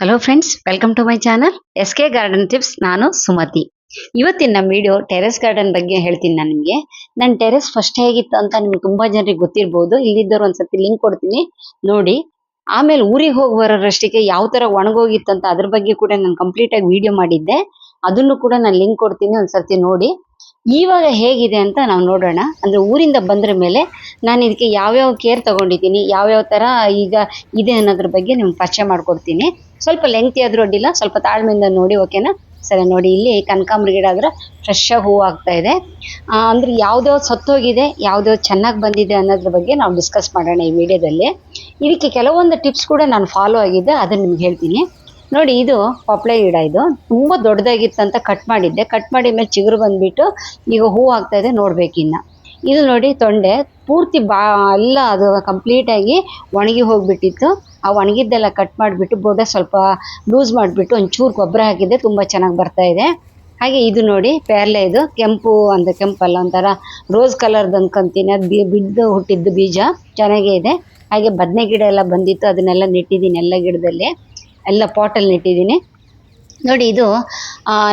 Hello friends welcome to my channel S K garden tips ನಾನು ಸುಮತಿ. ಇವತ್ತಿನ ನಮ್ಮ video terrace garden ಬಗ್ಗೆ ಹೇಳ್ತೀನಿ ನಾನು ನಿಮಗೆ. ನನ್ನ ಟೆರೆಸ್ ಫಸ್ಟ್ ಹೇಗಿತ್ತು ಅಂತ ನಿಮ್ಗೆ ತುಂಬಾ ಜನರಿಗೆ ಗೊತ್ತಿರ್ಬೋದು. ಇಲ್ಲಿದ್ದವ್ರು ಒಂದ್ಸತಿ ಲಿಂಕ್ ಕೊಡ್ತೀನಿ. ನೋಡಿ, ಆಮೇಲೆ ಊರಿಗೆ ಹೋಗಿ ಬರೋರಷ್ಟಿಗೆ ಯಾವ ತರ ಒಣಗೋಗಿತ್ತು ಅಂತ ಅದ್ರ ಬಗ್ಗೆ ಕೂಡ ನಾನು ಕಂಪ್ಲೀಟ್ ಆಗಿ ವಿಡಿಯೋ ಮಾಡಿದ್ದೆ. ಅದನ್ನು ಕೂಡ ನಾನು ಲಿಂಕ್ ಕೊಡ್ತೀನಿ ಒಂದ್ಸರ್ತಿ ನೋಡಿ. ಇವಾಗ ಹೇಗಿದೆ ಅಂತ ನಾವು ನೋಡೋಣ. ಅಂದ್ರೆ ಊರಿಂದ ಬಂದ್ರ ಮೇಲೆ ನಾನು ಇದಕ್ಕೆ ಯಾವ್ಯಾವ ಕೇರ್ ತಗೊಂಡಿದ್ದೀನಿ, ಯಾವ್ಯಾವ ತರ ಈಗ ಇದೆ ಅನ್ನೋದ್ರ ಬಗ್ಗೆ ನಿಮ್ಗೆ ಪರಿಚಯ ಮಾಡ್ಕೊಡ್ತೀನಿ. ಸ್ವಲ್ಪ ಲೆಂಗ್ತಿ ಆದ್ರೂ ಅಡ್ಡಿಲ್ಲ, ಸ್ವಲ್ಪ ತಾಳ್ಮೆಯಿಂದ ನೋಡಿ ಓಕೆನಾ ಸರಿ, ನೋಡಿ, ಇಲ್ಲಿ ಕನಕಾಂಬ್ರ ಗಿಡ ಆದ್ರೆ ಫ್ರೆಶ್ ಆಗಿ ಹೂವು ಆಗ್ತಾ ಇದೆ. ಅಂದ್ರೆ ಸತ್ತು ಸತ್ತೋಗಿದೆ, ಯಾವ್ದೋ ಚೆನ್ನಾಗಿ ಬಂದಿದೆ ಅನ್ನೋದ್ರ ಬಗ್ಗೆ ನಾವು ಡಿಸ್ಕಸ್ ಮಾಡೋಣ ಈ ವಿಡಿಯೋದಲ್ಲಿ. ಇದಕ್ಕೆ ಕೆಲವೊಂದು ಟಿಪ್ಸ್ ಕೂಡ ನಾನು ಫಾಲೋ ಆಗಿದ್ದೆ, ಅದನ್ನ ನಿಮ್ಗೆ ಹೇಳ್ತೀನಿ. ನೋಡಿ, ಇದು ಪಪ್ಳೆ ಗಿಡ ಇದು. ತುಂಬಾ ದೊಡ್ಡದಾಗಿತ್ತಂತ ಕಟ್ ಮಾಡಿದ್ದೆ. ಕಟ್ ಮಾಡಿದ ಮೇಲೆ ಚಿಗುರು ಬಂದ್ಬಿಟ್ಟು ಈಗ ಹೂವು ಆಗ್ತಾ ಇದೆ ನೋಡ್ಬೇಕಿನ್ನ. ಇದು ನೋಡಿ ತೊಂಡೆ, ಪೂರ್ತಿ ಬಾ, ಎಲ್ಲ ಅದು ಕಂಪ್ಲೀಟ್ ಆಗಿ ಒಣಗಿ ಹೋಗ್ಬಿಟ್ಟಿತ್ತು. ಆ ಒಣಗಿದ್ದೆಲ್ಲ ಕಟ್ ಮಾಡಿಬಿಟ್ಟು ಬೊಡೆ ಸ್ವಲ್ಪ ಲೂಸ್ ಮಾಡಿಬಿಟ್ಟು ಒಂಚೂರು ಗೊಬ್ಬರ ಹಾಕಿದ್ದೆ ತುಂಬ ಚೆನ್ನಾಗಿ ಬರ್ತಾ ಇದೆ. ಹಾಗೆ ಇದು ನೋಡಿ ಪೇರ್ಲೆ ಇದು, ಕೆಂಪು ಅಂದರೆ ಕೆಂಪಲ್ಲ ಒಂಥರ ರೋಸ್ ಕಲರ್ದು ಅಂದ್ಕೊಂತೀನಿ ಅದು ಬಿ, ಬಿದ್ದು ಹುಟ್ಟಿದ್ದು ಬೀಜ, ಚೆನ್ನಾಗೇ ಇದೆ. ಹಾಗೆ ಬದನೆ ಗಿಡ ಎಲ್ಲ ಬಂದಿತ್ತು, ಅದನ್ನೆಲ್ಲ ನೆಟ್ಟಿದ್ದೀನಿ ಎಲ್ಲ ಗಿಡದಲ್ಲಿ. ಎಲ್ಲ ಪಾಟಲ್ಲಿ ನೆಟ್ಟಿದ್ದೀನಿ. ನೋಡಿ ಇದು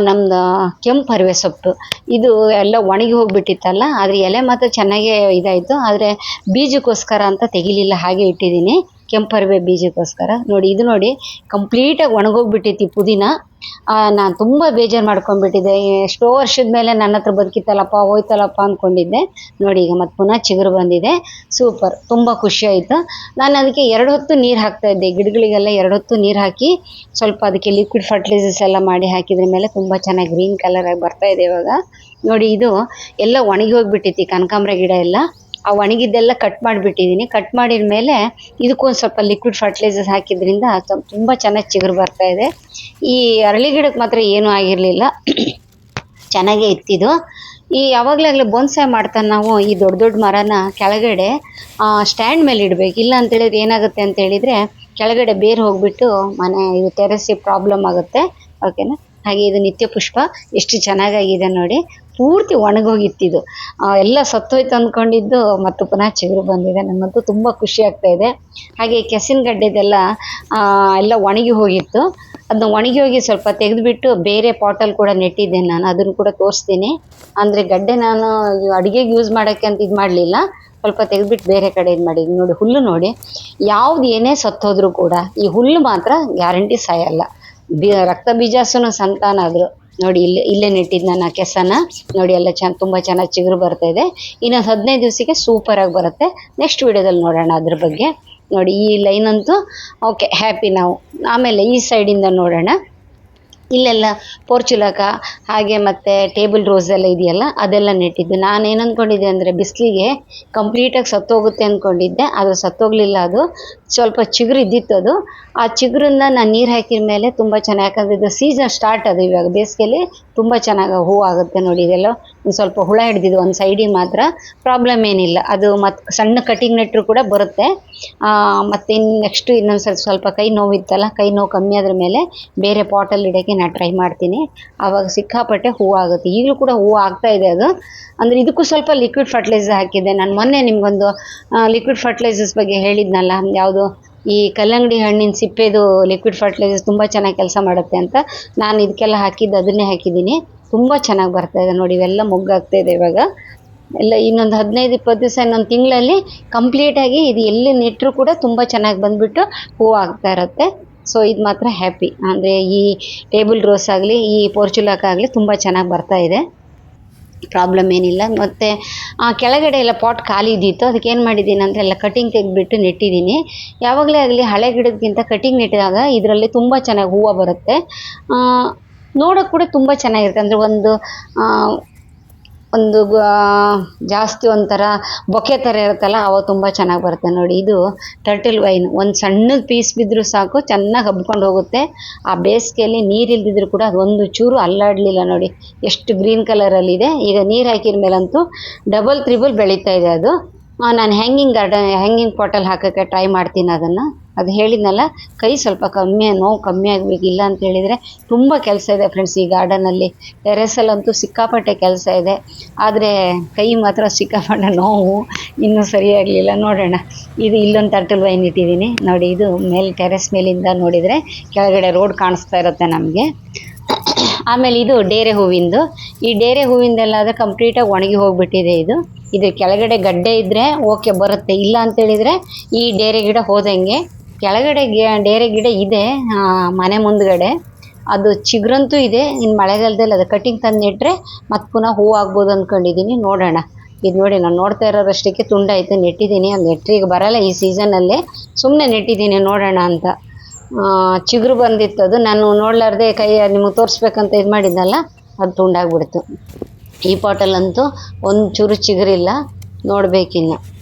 ನಮ್ದು ಕೆಂಪು ಹರಿವೆ ಸೊಪ್ಪು. ಇದು ಎಲ್ಲ ಒಣಗಿ ಹೋಗಿಬಿಟ್ಟಿತ್ತಲ್ಲ, ಆದರೆ ಎಲೆ ಮಾತ್ರ ಚೆನ್ನಾಗೇ ಇದಾಯಿತು, ಆದರೆ ಬೀಜಕ್ಕೋಸ್ಕರ ಅಂತ ತೆಗಿಲಿಲ್ಲ, ಹಾಗೆ ಇಟ್ಟಿದ್ದೀನಿ. ಕೆಂಪು ಅರಿವೆ ಬೀಜಕ್ಕೋಸ್ಕರ. ನೋಡಿ, ಇದು ನೋಡಿ ಕಂಪ್ಲೀಟಾಗಿ ಒಣಗೋಗ್ಬಿಟ್ಟೈತಿ ಪುದೀನ. ನಾನು ತುಂಬ ಬೇಜಾರು ಮಾಡ್ಕೊಂಡ್ಬಿಟ್ಟಿದ್ದೆ. ಎಷ್ಟೋ ವರ್ಷದ ಮೇಲೆ ನನ್ನ ಹತ್ರ ಬದುಕಿತ್ತಲ್ಲಪ್ಪ, ಹೋಯ್ತಲ್ಲಪ್ಪ ಅಂದ್ಕೊಂಡಿದ್ದೆ ನೋಡಿ, ಈಗ ಮತ್ತೆ ಪುನಃ ಚಿಗುರು ಬಂದಿದೆ. ಸೂಪರ್, ತುಂಬ ಖುಷಿ ಆಯಿತು. ನಾನು ಅದಕ್ಕೆ ಎರಡು ಹೊತ್ತು ನೀರು ಹಾಕ್ತಾ ಇದ್ದೆ. ಗಿಡಗಳಿಗೆಲ್ಲ ಎರಡು ಹೊತ್ತು ನೀರು ಹಾಕಿ ಸ್ವಲ್ಪ ಅದಕ್ಕೆ ಲಿಕ್ವಿಡ್ ಫರ್ಟಿಲೈಸರ್ಸ್ ಎಲ್ಲ ಮಾಡಿ ಹಾಕಿದ್ರ ಮೇಲೆ ತುಂಬ ಚೆನ್ನಾಗಿ ಗ್ರೀನ್ ಕಲರಾಗಿ ಬರ್ತಾಯಿದೆ ಇವಾಗ. ನೋಡಿ, ಇದು ಎಲ್ಲ ಒಣಗಿ ಹೋಗ್ಬಿಟ್ಟೈತಿ ಕನಕಾಂಬ್ರ ಗಿಡ ಎಲ್ಲ. ಆ ಒಣಗಿದ್ದೆಲ್ಲ ಕಟ್ ಮಾಡಿಬಿಟ್ಟಿದ್ದೀನಿ ಕಟ್ ಮಾಡಿದ ಮೇಲೆ ಇದಕ್ಕೊಂದು ಸ್ವಲ್ಪ ಲಿಕ್ವಿಡ್ ಫರ್ಟಿಲೈಸರ್ಸ್ ಹಾಕಿದ್ರಿಂದ ತುಂಬ ಚೆನ್ನಾಗಿ ಚಿಗುರು ಬರ್ತಾ ಇದೆ. ಈ ಅರಳಿ ಗಿಡಕ್ಕೆ ಮಾತ್ರ ಏನೂ ಆಗಿರಲಿಲ್ಲ. ಚೆನ್ನಾಗೇ ಇತ್ತಿದು. ಈ ಯಾವಾಗಲಾಗಲೇ ಬೊನ್ಸಾಯ್ ಮಾಡ್ತಾ ನಾವು ಈ ದೊಡ್ಡ ದೊಡ್ಡ ಮರನ ಕೆಳಗಡೆ ಸ್ಟ್ಯಾಂಡ್ ಮೇಲೆ ಇಡಬೇಕು. ಇಲ್ಲ ಅಂತ ಹೇಳಿದ್ರೆ ಏನಾಗುತ್ತೆ ಅಂತ ಹೇಳಿದರೆ ಕೆಳಗಡೆ ಬೇರು ಹೋಗ್ಬಿಟ್ಟು ಮನೆ, ಇದು ಟೆರೆಸ್ಸಿಗೆ ಪ್ರಾಬ್ಲಮ್ ಆಗುತ್ತೆ. ಓಕೆನಾ ಹಾಗೆ ಇದು ನಿತ್ಯ ಪುಷ್ಪ. ಎಷ್ಟು ಚೆನ್ನಾಗಾಗಿದೆ ನೋಡಿ. ಪೂರ್ತಿ ಒಣಗೋಗಿತ್ತು ಇದು ಎಲ್ಲ ಸತ್ತೋಯ್ತು ಅಂದ್ಕೊಂಡಿದ್ದು ಮತ್ತು ಪುನಃ ಚಿಗುರು ಬಂದಿದೆ. ನನ್ನಂತೂ ತುಂಬ ಖುಷಿ ಆಗ್ತಾ ಇದೆ. ಹಾಗೆ ಕೆಸಿನ ಗಡ್ಡೆದೆಲ್ಲ ಎಲ್ಲ ಒಣಗಿ ಹೋಗಿತ್ತು. ಅದನ್ನ ಒಣಗಿ ಹೋಗಿ ಸ್ವಲ್ಪ ತೆಗೆದುಬಿಟ್ಟು ಬೇರೆ ಪಾಟಲ್ಲಿ ಕೂಡ ನೆಟ್ಟಿದ್ದೆ ನಾನು. ಅದನ್ನು ಕೂಡ ತೋರಿಸ್ತೀನಿ. ಅಂದರೆ ಗಡ್ಡೆ ನಾನು ಅಡುಗೆಗೆ ಯೂಸ್ ಮಾಡೋಕ್ಕೆ ಅಂತ ಇದು ಮಾಡಲಿಲ್ಲ. ಸ್ವಲ್ಪ ತೆಗೆದುಬಿಟ್ಟು ಬೇರೆ ಕಡೆ ಇದು ಮಾಡಿ. ನೋಡಿ, ಹುಲ್ಲು ನೋಡಿ. ಯಾವ್ದು ಏನೇ ಸತ್ತೋದ್ರೂ ಕೂಡ ಈ ಹುಲ್ಲು ಮಾತ್ರ ಗ್ಯಾರಂಟಿ ಸಾಯಲ್ಲ. ರಕ್ತ ಬೀಜಾಸನ ಸಂತಾನ ಆದ್ರು. ನೋಡಿ, ಇಲ್ಲಿ ಇಲ್ಲೇ ನೆಟ್ಟಿದ್ದು ನಾನು ಆ ಕೆಸನ. ನೋಡಿ ಎಲ್ಲ ಚೆನ್ನ ತುಂಬ ಚೆನ್ನಾಗಿ ಚಿಗುರು ಬರ್ತಾ ಇದೆ. ಇನ್ನೊಂದು ಹದಿನೈದು ದಿವಸಕ್ಕೆ ಸೂಪರಾಗಿ ಬರುತ್ತೆ. ನೆಕ್ಸ್ಟ್ ವಿಡಿಯೋದಲ್ಲಿ ನೋಡೋಣ ಅದ್ರ ಬಗ್ಗೆ. ನೋಡಿ, ಈ ಲೈನ್ ಅಂತೂ ಓಕೆ ಹ್ಯಾಪಿ ನಾವು ಆಮೇಲೆ ಈ ಸೈಡಿಂದ ನೋಡೋಣ. ಇಲ್ಲೆಲ್ಲ ಪೋರ್ಚುಲಕ, ಹಾಗೆ ಮತ್ತು ಟೇಬಲ್ ರೋಸ್ ಎಲ್ಲ ಇದೆಯಲ್ಲ, ಅದೆಲ್ಲ ನೆಟ್ಟಿದ್ದು. ನಾನು ಏನು ಅಂದ್ಕೊಂಡಿದ್ದೆ ಅಂದರೆ ಬಿಸಿಲಿಗೆ ಕಂಪ್ಲೀಟಾಗಿ ಸತ್ತೋಗುತ್ತೆ ಅಂದ್ಕೊಂಡಿದ್ದೆ ಅದು ಸತ್ತೋಗಲಿಲ್ಲ ಅದು. ಸ್ವಲ್ಪ ಚಿಗುರು ಇದ್ದಿತ್ತು ಅದು. ಆ ಚಿಗುರನ್ನ ನಾನು ನೀರು ಹಾಕಿದ ಮೇಲೆ ತುಂಬ ಚೆನ್ನಾಗಿ, ಯಾಕಂದರೆ ಇದು ಸೀಸನ್ ಸ್ಟಾರ್ಟ್ ಅದು ಇವಾಗ. ಬೇಸಿಗೆಯಲ್ಲಿ ತುಂಬ ಚೆನ್ನಾಗಿ ಹೂವು ಆಗುತ್ತೆ ನೋಡಿ ಇದೆಲ್ಲ. ಸ್ವಲ್ಪ ಹುಳ ಹಿಡ್ದಿದ್ದು ಒಂದು ಸೈಡಿಗೆ ಮಾತ್ರ ಪ್ರಾಬ್ಲಮ್ ಏನಿಲ್ಲ. ಅದು ಮತ್ತು ಸಣ್ಣ ಕಟಿಂಗ್ ನೆಟ್ಟರು ಕೂಡ ಬರುತ್ತೆ. ಮತ್ತು ಇನ್ನು ನೆಕ್ಸ್ಟು ಇನ್ನೊಂದು ಸ್ವಲ್ಪ ಸ್ವಲ್ಪ ಕೈ ನೋವಿತ್ತಲ್ಲ, ಕೈ ನೋವು ಕಮ್ಮಿ ಆದ್ರ ಮೇಲೆ ಬೇರೆ ಪಾಟಲ್ಲಿ ಇಡೋಕ್ಕೆ ನಾನು ಟ್ರೈ ಮಾಡ್ತೀನಿ. ಆವಾಗ ಸಿಕ್ಕಾಪಟ್ಟೆ ಹೂವು ಆಗುತ್ತೆ. ಈಗಲೂ ಕೂಡ ಹೂವು ಆಗ್ತಾ ಇದೆ ಅದು. ಅಂದರೆ ಇದಕ್ಕೂ ಸ್ವಲ್ಪ ಲಿಕ್ವಿಡ್ ಫರ್ಟಿಲೈಸರ್ ಹಾಕಿದ್ದೆ. ನಾನು ಮೊನ್ನೆ ನಿಮಗೊಂದು ಲಿಕ್ವಿಡ್ ಫರ್ಟಿಲೈಸರ್ಸ್ ಬಗ್ಗೆ ಹೇಳಿದ್ನಲ್ಲ, ಯಾವುದು ಈ ಕಲ್ಲಂಗಡಿ ಹಣ್ಣಿನ ಸಿಪ್ಪೆದು ಲಿಕ್ವಿಡ್ ಫರ್ಟಿಲೈಸರ್ ತುಂಬ ಚೆನ್ನಾಗಿ ಕೆಲಸ ಮಾಡುತ್ತೆ ಅಂತ ನಾನು ಇದಕ್ಕೆಲ್ಲ ಹಾಕಿದ್ದು, ಅದನ್ನೇ ಹಾಕಿದ್ದೀನಿ. ತುಂಬ ಚೆನ್ನಾಗಿ ಬರ್ತಾ ಇದೆ ನೋಡಿ, ಇವೆಲ್ಲ ಮೊಗ್ಗಾಗ್ತಾ ಇದೆ ಇವಾಗ. ಎಲ್ಲ ಇನ್ನೊಂದು ಹದಿನೈದು, ಇಪ್ಪತ್ತು ದಿವಸ, ಇನ್ನೊಂದು ತಿಂಗಳಲ್ಲಿ ಕಂಪ್ಲೀಟಾಗಿ ಇದು ಎಲ್ಲಿ ನೆಟ್ಟರು ಕೂಡ ತುಂಬ ಚೆನ್ನಾಗಿ ಬಂದುಬಿಟ್ಟು ಹೂವು ಆಗ್ತಾ ಇರುತ್ತೆ. ಸೊ ಇದು ಮಾತ್ರ ಹ್ಯಾಪಿ ಅಂದರೆ ಈ ಟೇಬಲ್ ರೋಸ್ ಆಗಲಿ, ಈ ಪೋರ್ಚುಲಾಕ್ ಆಗಲಿ ತುಂಬ ಚೆನ್ನಾಗಿ ಬರ್ತಾ ಇದೆ. ಪ್ರಾಬ್ಲಮ್ ಏನಿಲ್ಲ. ಮತ್ತು ಕೆಳಗಡೆ ಎಲ್ಲ ಪಾಟ್ ಖಾಲಿ ಇದ್ದಿತ್ತು. ಅದಕ್ಕೆ ಏನು ಮಾಡಿದ್ದೀನಿ ಅಂದರೆ ಎಲ್ಲ ಕಟಿಂಗ್ ತೆಗೆದ್ಬಿಟ್ಟು ನೆಟ್ಟಿದ್ದೀನಿ. ಯಾವಾಗಲೇ ಆಗಲಿ ಹಳೆ ಗಿಡಕ್ಕಿಂತ ಕಟಿಂಗ್ ನೆಟ್ಟಿದಾಗ ಇದರಲ್ಲಿ ತುಂಬ ಚೆನ್ನಾಗಿ ಹೂವು ಬರುತ್ತೆ. ನೋಡೋಕೆ ಕೂಡ ತುಂಬ ಚೆನ್ನಾಗಿರುತ್ತೆ. ಅಂದರೆ ಒಂದು ಒಂದು ಜಾಸ್ತಿ ಒಂಥರ ಬೊಕ್ಕೆ ಥರ ಇರುತ್ತಲ್ಲ ಅವ ತುಂಬ ಚೆನ್ನಾಗಿ ಬರುತ್ತೆ ನೋಡಿ. ಇದು ಟರ್ಟಲ್ ವೈನ್ ಒಂದು ಸಣ್ಣದ ಪೀಸ್ ಬಿದ್ದರೂ ಸಾಕು, ಚೆನ್ನಾಗಿ ಹಬ್ಕೊಂಡು ಹೋಗುತ್ತೆ. ಆ ಬೇಸಿಗೆಯಲ್ಲಿ ನೀರು ಇಲ್ದಿದ್ರು ಕೂಡ ಅದೊಂದು ಚೂರು ಅಲ್ಲಾಡಲಿಲ್ಲ ನೋಡಿ. ಎಷ್ಟು ಗ್ರೀನ್ ಕಲರಲ್ಲಿದೆ. ಈಗ ನೀರು ಹಾಕಿದ ಮೇಲಂತೂ ಡಬಲ್ ತ್ರಿಬಲ್ ಬೆಳೀತಾ ಇದೆ ಅದು. ನಾನು ಹ್ಯಾಂಗಿಂಗ್ ಗಾರ್ಡನ್ ಹ್ಯಾಂಗಿಂಗ್ ಪಾಟಲ್ಲಿ ಹಾಕೋಕ್ಕೆ ಟ್ರೈ ಮಾಡ್ತೀನಿ ಅದನ್ನು. ಅದು ಹೇಳಿದ್ನಲ್ಲ, ಕೈ ಸ್ವಲ್ಪ ಕಮ್ಮಿ, ನೋವು ಕಮ್ಮಿ ಆಗಬೇಕು, ಇಲ್ಲ ಅಂತ ಹೇಳಿದರೆ ತುಂಬ ಕೆಲಸ ಇದೆ ಫ್ರೆಂಡ್ಸ್ ಈ ಗಾರ್ಡನಲ್ಲಿ ಟೆರೆಸಲ್ಲಂತೂ ಸಿಕ್ಕಾಪಟ್ಟೆ ಕೆಲಸ ಇದೆ. ಆದರೆ ಕೈ ಮಾತ್ರ ಸಿಕ್ಕಾಪಟ್ಟೆ ನೋವು, ಇನ್ನೂ ಸರಿಯಾಗಲಿಲ್ಲ ನೋಡೋಣ. ಇದು ಇಲ್ಲೊಂದು ತರ್ಟಲ್ ವೈನ್ ಇಟ್ಟಿದ್ದೀನಿ. ನೋಡಿ, ಇದು ಮೇಲೆ ಟೆರೆಸ್ ಮೇಲಿಂದ ನೋಡಿದರೆ ಕೆಳಗಡೆ ರೋಡ್ ಕಾಣಿಸ್ತಾ ಇರುತ್ತೆ ನಮಗೆ. ಆಮೇಲೆ ಇದು ಡೇರೆ ಹೂವಿಂದು. ಈ ಡೇರೆ ಹೂವಿಂದೆಲ್ಲ ಆದರೆ ಕಂಪ್ಲೀಟಾಗಿ ಒಣಗಿ ಹೋಗಿಬಿಟ್ಟಿದೆ ಇದು. ಇದು ಕೆಳಗಡೆ ಗಡ್ಡೆ ಇದ್ದರೆ ಓಕೆ ಬರುತ್ತೆ. ಇಲ್ಲ ಅಂತೇಳಿದರೆ ಈ ಡೇರೆ ಗಿಡ ಹೋದಂಗೆ ಕೆಳಗಡೆ ಗಿ- ಡೇರೆ ಗಿಡ ಇದೆ ಮನೆ ಮುಂದ್ಗಡೆ. ಅದು ಚಿಗುರಂತೂ ಇದೆ ಇನ್ನು ಮಳೆಗಾಲದಲ್ಲಿ ಅದು ಕಟ್ಟಿಂಗ್ ತಂದು ನೆಟ್ಟರೆ ಮತ್ತೆ ಪುನಃ ಹೂ ಆಗ್ಬೋದು ಅಂದ್ಕೊಂಡಿದ್ದೀನಿ ನೋಡೋಣ. ಇದು ನೋಡಿ, ನಾನು ನೋಡ್ತಾ ಇರೋದಷ್ಟಕ್ಕೆ ತುಂಡಾಯಿತು ನೆಟ್ಟಿದ್ದೀನಿ ಅದು ನೆಟ್ಟರೆ ಈಗ ಬರಲ್ಲ ಈ ಸೀಸನಲ್ಲಿ ಸುಮ್ಮನೆ ನೆಟ್ಟಿದ್ದೀನಿ ನೋಡೋಣ ಅಂತ. ಚಿಗುರು ಬಂದಿತ್ತು ಅದು, ನಾನು ನೋಡಲಾರ್ದೆ ಕೈ, ನಿಮಗೆ ತೋರಿಸ್ಬೇಕಂತ ಇದು ಮಾಡಿದ್ನಲ್ಲ, ಅದು ತುಂಡಾಗ್ಬಿಡ್ತು. ಈ ಪಾಟಲ್ಲಂತೂ ಒಂದು ಚೂರು ಚಿಗುರಿಲ್ಲ, ನೋಡ್ಬೇಕಿನ್ನು.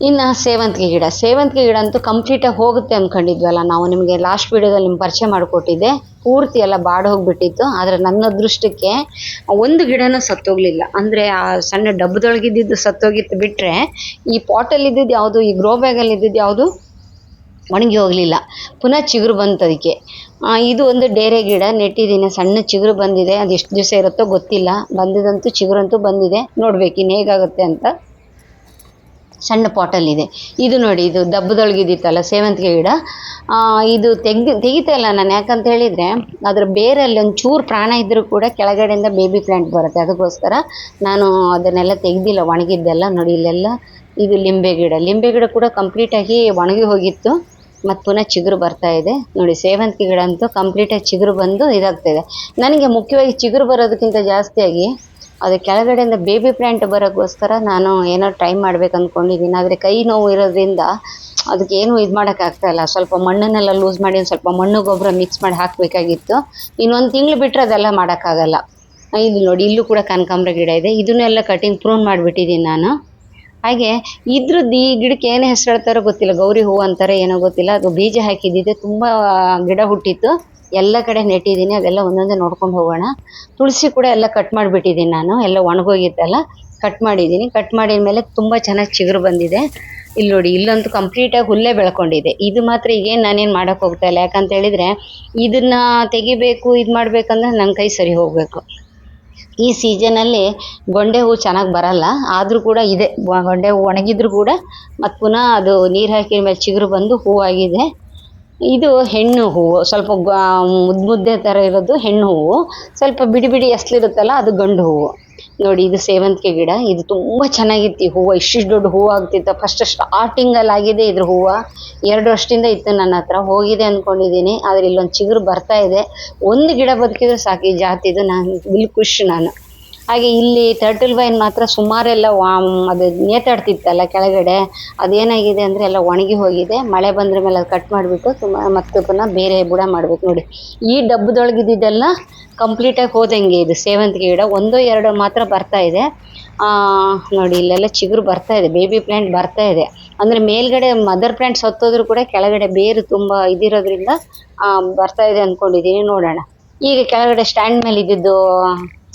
ಇನ್ನು ಸೇವಂತಿಗೆ ಗಿಡ. ಸೇವಂತಿಗೆ ಗಿಡ ಅಂತೂ ಕಂಪ್ಲೀಟಾಗಿ ಹೋಗುತ್ತೆ ಅಂದ್ಕೊಂಡಿದ್ವಲ್ಲ ನಾವು. ನಿಮಗೆ ಲಾಸ್ಟ್ ವೀಡಿಯೋದಲ್ಲಿ ನಿಮ್ಗೆ ಪರಿಚಯ ಮಾಡಿಕೊಟ್ಟಿದ್ದೆ. ಪೂರ್ತಿ ಎಲ್ಲ ಬಾಡಿ ಹೋಗಿಬಿಟ್ಟಿತ್ತು. ಆದರೆ ನನ್ನ ಅದೃಷ್ಟಕ್ಕೆ ಒಂದು ಗಿಡನೂ ಸತ್ತೋಗಲಿಲ್ಲ. ಅಂದರೆ ಆ ಸಣ್ಣ ಡಬ್ಬದೊಳಗಿದ್ದು ಸತ್ತೋಗಿತ್ತು ಬಿಟ್ಟರೆ ಈ ಪಾಟಲ್ಲಿ ಇದ್ದಿದ್ದು ಯಾವುದು, ಈ ಗ್ರೋ ಬ್ಯಾಗಲ್ಲಿ ಇದ್ದಿದ್ದು ಯಾವುದು ಒಣಗಿ ಹೋಗಲಿಲ್ಲ. ಪುನಃ ಚಿಗುರು ಬಂತು ಅದಕ್ಕೆ. ಇದು ಒಂದು ಡೇರೆ ಗಿಡ. ನೆಟ್ಟಿದ್ದೀನಿ ಸಣ್ಣ ಚಿಗುರು ಬಂದಿದೆ. ಅದು ಎಷ್ಟು ದಿವಸ ಇರುತ್ತೋ ಗೊತ್ತಿಲ್ಲ. ಬಂದಿದಂತೂ ಚಿಗುರಂತೂ ಬಂದಿದೆ. ನೋಡ್ಬೇಕು ಇನ್ನು ಹೇಗಾಗುತ್ತೆ ಅಂತ. ಸಣ್ಣ ಪಾಟಲ್ಲಿದೆ ಇದು. ನೋಡಿ, ಇದು ದಬ್ಬದೊಳಗಿದ್ದಿತ್ತಲ್ಲ ಸೇವಂತಿಗೆ ಗಿಡ. ಇದು ತೆಗ್ದು, ತೆಗಿತಾ ಇಲ್ಲ ನಾನು, ಯಾಕಂತ ಹೇಳಿದರೆ ಅದರ ಬೇರಲ್ಲಿ ಒಂದು ಚೂರು ಪ್ರಾಣ ಇದ್ದರೂ ಕೂಡ ಕೆಳಗಡೆಯಿಂದ ಬೇಬಿ ಪ್ಲ್ಯಾಂಟ್ ಬರುತ್ತೆ. ಅದಕ್ಕೋಸ್ಕರ ನಾನು ಅದನ್ನೆಲ್ಲ ತೆಗ್ದಿಲ್ಲ, ಒಣಗಿದ್ದೆಲ್ಲ ನೋಡಿ, ಇಲ್ಲೆಲ್ಲ ಇದು ಲಿಂಬೆ ಗಿಡ. ಲಿಂಬೆ ಗಿಡ ಕೂಡ ಕಂಪ್ಲೀಟಾಗಿ ಒಣಗಿ ಹೋಗಿತ್ತು ಮತ್ತು ಪುನಃ ಚಿಗುರು ಬರ್ತಾ ಇದೆ. ನೋಡಿ, ಸೇವಂತಿಗೆ ಗಿಡ ಅಂತೂ ಕಂಪ್ಲೀಟಾಗಿ ಚಿಗುರು ಬಂದು ಇದಾಗ್ತಾ ಇದೆ. ನನಗೆ ಮುಖ್ಯವಾಗಿ ಚಿಗುರು ಬರೋದಕ್ಕಿಂತ ಜಾಸ್ತಿಯಾಗಿ ಅದು ಕೆಳಗಡೆಯಿಂದ ಬೇಬಿ ಪ್ಲ್ಯಾಂಟ್ ಬರೋಕ್ಕೋಸ್ಕರ ನಾನು ಏನೋ ಟ್ರೈ ಮಾಡ್ಬೇಕು ಅಂದ್ಕೊಂಡಿದ್ದೀನಿ ಆದರೆ ಕೈ ನೋವು ಇರೋದ್ರಿಂದ ಅದಕ್ಕೆ ಏನು ಇದು ಮಾಡೋಕ್ಕಾಗ್ತಾಯಿಲ್ಲ ಸ್ವಲ್ಪ ಮಣ್ಣನ್ನೆಲ್ಲ ಲೂಸ್ ಮಾಡಿ ಒಂದು ಸ್ವಲ್ಪ ಮಣ್ಣು ಗೊಬ್ಬರ ಮಿಕ್ಸ್ ಮಾಡಿ ಹಾಕಬೇಕಾಗಿತ್ತು. ಇನ್ನೊಂದು ತಿಂಗಳು ಬಿಟ್ಟರೆ ಅದೆಲ್ಲ ಮಾಡೋಕ್ಕಾಗಲ್ಲ. ಇಲ್ಲಿ ನೋಡಿ, ಇಲ್ಲೂ ಕೂಡ ಕನಕಾಂಬ್ರ ಗಿಡ ಇದೆ. ಇದನ್ನೆಲ್ಲ ಕಟಿಂಗ್ ಪ್ರೂನ್ ಮಾಡಿಬಿಟ್ಟಿದ್ದೀನಿ ನಾನು. ಹಾಗೆ ಇದ್ರದ್ದು ಈ ಗಿಡಕ್ಕೆ ಏನು ಹೆಸರು ಹೇಳ್ತಾರೋ ಗೊತ್ತಿಲ್ಲ. ಗೌರಿ ಹೂವು ಅಂತಾರೆ, ಏನೋ ಗೊತ್ತಿಲ್ಲ. ಅದು ಬೀಜ ಹಾಕಿದ್ದಿದೆ. ತುಂಬ ಗಿಡ ಹುಟ್ಟಿತ್ತು. ಎಲ್ಲ ಕಡೆ ನೆಟ್ಟಿದ್ದೀನಿ, ಅದೆಲ್ಲ ಒಂದೊಂದೇ ನೋಡ್ಕೊಂಡು ಹೋಗೋಣ. ತುಳಸಿ ಕೂಡ ಎಲ್ಲ ಕಟ್ ಮಾಡಿಬಿಟ್ಟಿದ್ದೀನಿ ನಾನು, ಎಲ್ಲ ಒಣಗೋಗಿದ್ದೆಲ್ಲ ಕಟ್ ಮಾಡಿದ್ದೀನಿ. ಕಟ್ ಮಾಡಿದ ಮೇಲೆ ತುಂಬ ಚೆನ್ನಾಗಿ ಚಿಗುರು ಬಂದಿದೆ. ಇಲ್ಲಿ ನೋಡಿ ಇಲ್ಲಂತೂ ಕಂಪ್ಲೀಟಾಗಿ ಹುಲ್ಲೇ ಬೆಳ್ಕೊಂಡಿದೆ. ಇದು ಮಾತ್ರ ಈಗೇನು ನಾನೇನು ಮಾಡೋಕ್ಕೆ ಹೋಗ್ತಾ ಇಲ್ಲ. ಯಾಕಂತ ಹೇಳಿದರೆ, ಇದನ್ನು ತೆಗಿಬೇಕು, ಇದು ಮಾಡಬೇಕಂದ್ರೆ ನನ್ನ ಕೈ ಸರಿ ಹೋಗಬೇಕು. ಈ ಸೀಸನಲ್ಲಿ ಗೊಂಡೆ ಹೂವು ಚೆನ್ನಾಗಿ ಬರಲ್ಲ. ಆದರೂ ಕೂಡ ಇದೆ. ಗೊಂಡೆ ಹೂವು ಒಣಗಿದ್ರು ಕೂಡ ಮತ್ತು ಪುನಃ ಅದು ನೀರು ಹಾಕಿದ ಮೇಲೆ ಚಿಗುರು ಬಂದು ಹೂವಾಗಿದೆ. ಇದು ಹೆಣ್ಣು ಹೂವು. ಸ್ವಲ್ಪ ಮುದ್ದು ಮುದ್ದೆ ಥರ ಇರೋದು ಹೆಣ್ಣು ಹೂವು. ಸ್ವಲ್ಪ ಬಿಡಿ ಬಿಡಿ ಎಸ್ಲಿರುತ್ತಲ್ಲ ಅದು ಗಂಡು ಹೂವು. ನೋಡಿ, ಇದು ಸೇವಂತಿಗೆ ಗಿಡ. ಇದು ತುಂಬ ಚೆನ್ನಾಗಿತ್ತು ಈ ಹೂವು. ಇಷ್ಟಿಷ್ಟು ದೊಡ್ಡ ಹೂವು ಆಗ್ತಿತ್ತು. ಫಸ್ಟ್ ಸ್ಟಾರ್ಟಿಂಗಲ್ಲಿ ಆಗಿದೆ ಇದ್ರ ಹೂವು. ಎರಡು ವರ್ಷದಿಂದ ಇತ್ತು ನನ್ನ ಹತ್ರ. ಹೋಗಿದೆ ಅಂದ್ಕೊಂಡಿದ್ದೀನಿ ಆದರೆ ಇಲ್ಲೊಂದು ಚಿಗುರು ಬರ್ತಾ ಇದೆ. ಒಂದು ಗಿಡ ಬದುಕಿದ್ರೆ ಸಾಕು. ಈ ಜಾತಿದು ನಾನು, ಇಲ್ಲಿ ಖುಷಿ ನಾನು. ಹಾಗೆ ಇಲ್ಲಿ ಟರ್ಟಲ್ ವೈನ್ ಮಾತ್ರ ಸುಮಾರೆಲ್ಲ ವಾ ಅದು ನೇತಾಡ್ತಿತ್ತಲ್ಲ ಕೆಳಗಡೆ. ಅದೇನಾಗಿದೆ ಅಂದರೆ ಎಲ್ಲ ಒಣಗಿ ಹೋಗಿದೆ. ಮಳೆ ಬಂದ್ರ ಮೇಲೆ ಅದು ಕಟ್ ಮಾಡಿಬಿಟ್ಟು ತುಂಬ ಮತ್ತೆ ಪುನಃ ಬೇರೆ ಬುಡ ಮಾಡಬೇಕು ನೋಡಿ. ಈ ಡಬ್ಬದೊಳಗಿದ್ದೆಲ್ಲ ಕಂಪ್ಲೀಟಾಗಿ ಹೋದಂಗೆ ಇದು ಸೇವಂತಿಗೆ ಗಿಡ. ಒಂದೋ ಎರಡೋ ಮಾತ್ರ ಬರ್ತಾ ಇದೆ. ಆ, ನೋಡಿ ಇಲ್ಲೆಲ್ಲ ಚಿಗುರು ಬರ್ತಾ ಇದೆ. ಬೇಬಿ ಪ್ಲ್ಯಾಂಟ್ ಬರ್ತಾ ಇದೆ. ಅಂದರೆ ಮೇಲ್ಗಡೆ ಮದರ್ ಪ್ಲ್ಯಾಂಟ್ ಸತ್ತೋದ್ರೂ ಕೂಡ ಕೆಳಗಡೆ ಬೇರು ತುಂಬ ಇದಿರೋದ್ರಿಂದ ಬರ್ತಾ ಇದೆ ಅಂದ್ಕೊಂಡಿದ್ದೀನಿ ನೋಡೋಣ. ಈಗ ಕೆಳಗಡೆ ಸ್ಟ್ಯಾಂಡ್ ಮೇಲೆ ಇದ್ದಿದ್ದು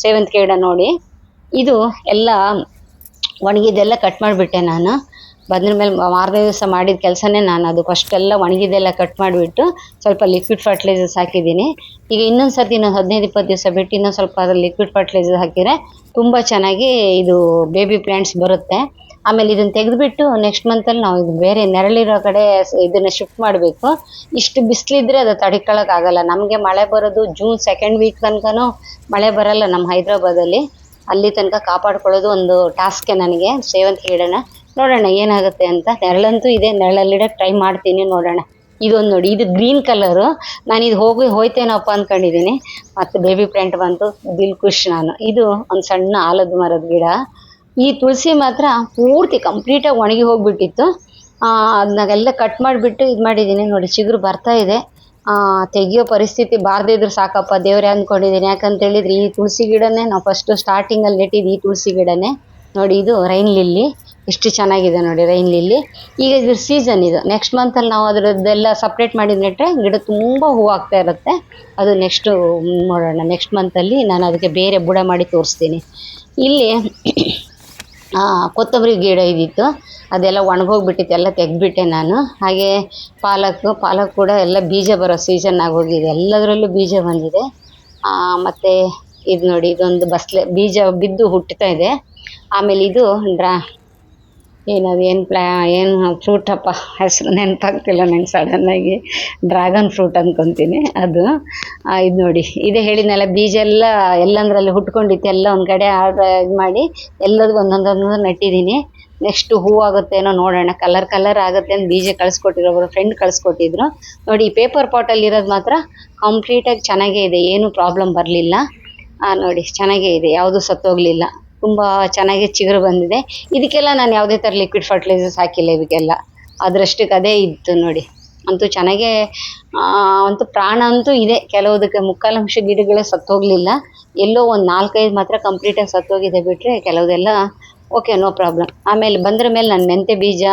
ಸೇವಂತಿಗೆ ಗಿಡ ನೋಡಿ. ಇದು ಎಲ್ಲ ಒಣಗಿದೆಲ್ಲ ಕಟ್ ಮಾಡಿಬಿಟ್ಟೆ ನಾನು. ಬಂದ್ರ ಮೇಲೆ ಮಾರನೇ ದಿವಸ ಮಾಡಿದ ಕೆಲಸನೇ ನಾನು ಅದು ಫಸ್ಟೆಲ್ಲ ಒಣಗಿದೆಲ್ಲ ಕಟ್ ಮಾಡಿಬಿಟ್ಟು ಸ್ವಲ್ಪ ಲಿಕ್ವಿಡ್ ಫರ್ಟಿಲೈಸರ್ಸ್ ಹಾಕಿದ್ದೀನಿ. ಈಗ ಇನ್ನೊಂದು ಸರ್ತಿ ಇನ್ನೊಂದು ಹದಿನೈದು ಇಪ್ಪತ್ತು ದಿವಸ ಬಿಟ್ಟು ಇನ್ನೊಂದು ಸ್ವಲ್ಪ ಲಿಕ್ವಿಡ್ ಫರ್ಟಿಲೈಸರ್ ಹಾಕಿದರೆ ತುಂಬ ಚೆನ್ನಾಗಿ ಇದು ಬೇಬಿ ಪ್ಲ್ಯಾಂಟ್ಸ್ ಬರುತ್ತೆ. ಆಮೇಲೆ ಇದನ್ನ ತೆಗೆದುಬಿಟ್ಟು ನೆಕ್ಸ್ಟ್ ಮಂತಲ್ಲಿ ನಾವು ಇದು ಬೇರೆ ನೆರಳಿರೋ ಕಡೆ ಇದನ್ನ ಶಿಫ್ಟ್ ಮಾಡಬೇಕು. ಇಷ್ಟು ಬಿಸಿಲಿದ್ರೆ ಅದು ತಡ್ಕೊಳಕ್ಕಾಗಲ್ಲ. ನಮಗೆ ಮಳೆ ಬರೋದು ಜೂನ್ ಸೆಕೆಂಡ್ ವೀಕ್ ತನಕನೂ ಮಳೆ ಬರಲ್ಲ ನಮ್ಮ ಹೈದ್ರಾಬಾದಲ್ಲಿ. ಅಲ್ಲಿ ತನಕ ಕಾಪಾಡ್ಕೊಳ್ಳೋದು ಒಂದು ಟಾಸ್ಕೆ ನನಗೆ. ಸೇವಂತಿಗೆ ಗಿಡನ ನೋಡೋಣ ಏನಾಗುತ್ತೆ ಅಂತ. ನೆರಳಂತೂ ಇದೆ. ನೆರಳಲ್ಲಿಡೋಕ್ಕೆ ಟ್ರೈ ಮಾಡ್ತೀನಿ ನೋಡೋಣ. ಇದೊಂದು ನೋಡಿ. ಇದು ಗ್ರೀನ್ ಕಲರು ನಾನು ಇದು ಹೋಗಿ ಹೋಯ್ತೇನಪ್ಪ ಅಂದ್ಕೊಂಡಿದ್ದೀನಿ ಮತ್ತು ಬೇಬಿ ಪ್ರಿಂಟ್ ಬಂತು. ದಿಲ್ ಖುಷ್ ನಾನು. ಇದು ಒಂದು ಸಣ್ಣ ಆಲದ ಮರದ ಗಿಡ. ಈ ತುಳಸಿ ಮಾತ್ರ ಪೂರ್ತಿ ಕಂಪ್ಲೀಟಾಗಿ ಒಣಗಿ ಹೋಗಿಬಿಟ್ಟಿತ್ತು. ಅದನ್ನೆಲ್ಲ ಕಟ್ ಮಾಡಿಬಿಟ್ಟು ಇದು ಮಾಡಿದ್ದೀನಿ. ನೋಡಿ, ಚಿಗುರು ಬರ್ತಾ ಇದೆ. ತೆಗಿಯೋ ಪರಿಸ್ಥಿತಿ ಬಾರದೇ ಸಾಕಪ್ಪ, ದೇವ್ರೆ ಅಂದ್ಕೊಂಡಿದ್ದೀನಿ. ಯಾಕಂತ ಹೇಳಿದ್ರೆ ಈ ತುಳಸಿ ಗಿಡನೇ ನಾವು ಫಸ್ಟು ಸ್ಟಾರ್ಟಿಂಗಲ್ಲಿ ನೆಟ್ಟಿದ್ದು ಈ ತುಳಸಿ ಗಿಡನೇ. ನೋಡಿ, ಇದು ರೈನ್ ಲಿಲ್ಲಿ. ಎಷ್ಟು ಚೆನ್ನಾಗಿದೆ ನೋಡಿ, ರೈನ್ ಲಿಲ್ಲಿ. ಈಗ ಇದ್ರ ಸೀಸನ್ ಇದು. ನೆಕ್ಸ್ಟ್ ಮಂತಲ್ಲಿ ನಾವು ಅದರದ್ದೆಲ್ಲ ಸಪ್ರೇಟ್ ಮಾಡಿದ ನೆಟ್ಟರೆ ಗಿಡ ತುಂಬ ಹೂ ಆಗ್ತಾ ಇರುತ್ತೆ. ಅದು ನೆಕ್ಸ್ಟು ನೋಡೋಣ. ನೆಕ್ಸ್ಟ್ ಮಂತಲ್ಲಿ ನಾನು ಅದಕ್ಕೆ ಬೇರೆ ಬುಡ ಮಾಡಿ ತೋರಿಸ್ತೀನಿ. ಇಲ್ಲಿ ಕೊತ್ತಂಬರಿ ಗಿಡ ಇದ್ದಿತ್ತು ಅದೆಲ್ಲ ಒಣಗೋಗ್ಬಿಟ್ಟಿತ್ತು, ಎಲ್ಲ ತೆಗೆದ್ಬಿಟ್ಟೆ ನಾನು. ಹಾಗೆ ಪಾಲಕ್ ಪಾಲಕ್ ಕೂಡ ಎಲ್ಲ ಬೀಜ ಬರೋ ಸೀಸನ್ ಆಗೋಗಿದೆ. ಎಲ್ಲದರಲ್ಲೂ ಬೀಜ ಬಂದಿದೆ. ಮತ್ತು ಇದು ನೋಡಿ, ಇದೊಂದು ಬಸಳೆ ಬೀಜ ಬಿದ್ದು ಹುಟ್ತಾ ಇದೆ. ಆಮೇಲೆ ಇದು ಡ್ರಾ ಏನದು ಏನು ಪ್ಲಾ, ಏನು ಫ್ರೂಟ್ ಅಪ್ಪ ಹೆಸರು ನೆನಪಾಗ್ತಿಲ್ಲ ನಂಗೆ ಸಡನ್ನಾಗಿ ಡ್ರ್ಯಾಗನ್ ಫ್ರೂಟ್ ಅಂದ್ಕೊತೀನಿ ಅದು. ಇದು ನೋಡಿ. ಇದೇ ಹೇಳಿದ್ನಲ್ಲ, ಬೀಜ ಎಲ್ಲ ಎಲ್ಲಂದ್ರಲ್ಲಿ ಹುಟ್ಕೊಂಡಿತ್ತು, ಎಲ್ಲ ಒಂದು ಕಡೆ ಆರ್ಡ್ರ್ ಇದು ಮಾಡಿ ಎಲ್ಲದೂ ಒಂದೊಂದೊಂದು ನೆಟ್ಟಿದ್ದೀನಿ. ನೆಕ್ಸ್ಟ್ ಹೂ ಆಗುತ್ತೇನೋ ನೋಡೋಣ. ಕಲರ್ ಕಲರ್ ಆಗುತ್ತೆ ಅಂತ ಬೀಜ ಕಳಿಸ್ಕೊಟ್ಟಿರೋ ಒಬ್ಬರು ಫ್ರೆಂಡ್ ಕಳಿಸ್ಕೊಟ್ಟಿದ್ರು. ನೋಡಿ, ಈ ಪೇಪರ್ ಪಾಟಲ್ಲಿ ಇರೋದು ಮಾತ್ರ ಕಂಪ್ಲೀಟಾಗಿ ಚೆನ್ನಾಗೇ ಇದೆ, ಏನೂ ಪ್ರಾಬ್ಲಮ್ ಬರಲಿಲ್ಲ. ನೋಡಿ, ಚೆನ್ನಾಗೇ ಇದೆ, ಯಾವುದೂ ಸತ್ತೋಗಲಿಲ್ಲ. ತುಂಬ ಚೆನ್ನಾಗಿ ಚಿಗುರು ಬಂದಿದೆ. ಇದಕ್ಕೆಲ್ಲ ನಾನು ಯಾವುದೇ ಥರ ಲಿಕ್ವಿಡ್ ಫರ್ಟಿಲೈಸರ್ಸ್ ಹಾಕಿಲ್ಲ ಇದಕ್ಕೆಲ್ಲ ಅದರಷ್ಟಕ್ಕೆ ಅದೇ ಇತ್ತು ನೋಡಿ. ಅಂತೂ ಚೆನ್ನಾಗೇ ಅಂತೂ ಪ್ರಾಣ ಅಂತೂ ಇದೆ. ಕೆಲವುದಕ್ಕೆ ಮುಕ್ಕಾಲಂಶ ಗಿಡಗಳೇ ಸತ್ತೋಗಲಿಲ್ಲ. ಎಲ್ಲೋ ಒಂದು ನಾಲ್ಕೈದು ಮಾತ್ರ ಕಂಪ್ಲೀಟಾಗಿ ಸತ್ತೋಗಿದೆ ಬಿಟ್ಟರೆ ಕೆಲವುದೆಲ್ಲ ಓಕೆ ನೋ ಪ್ರಾಬ್ಲಮ್ ಆಮೇಲೆ ಬಂದ್ರ ಮೇಲೆ ನಾನು ಮೆಂತೆ ಬೀಜ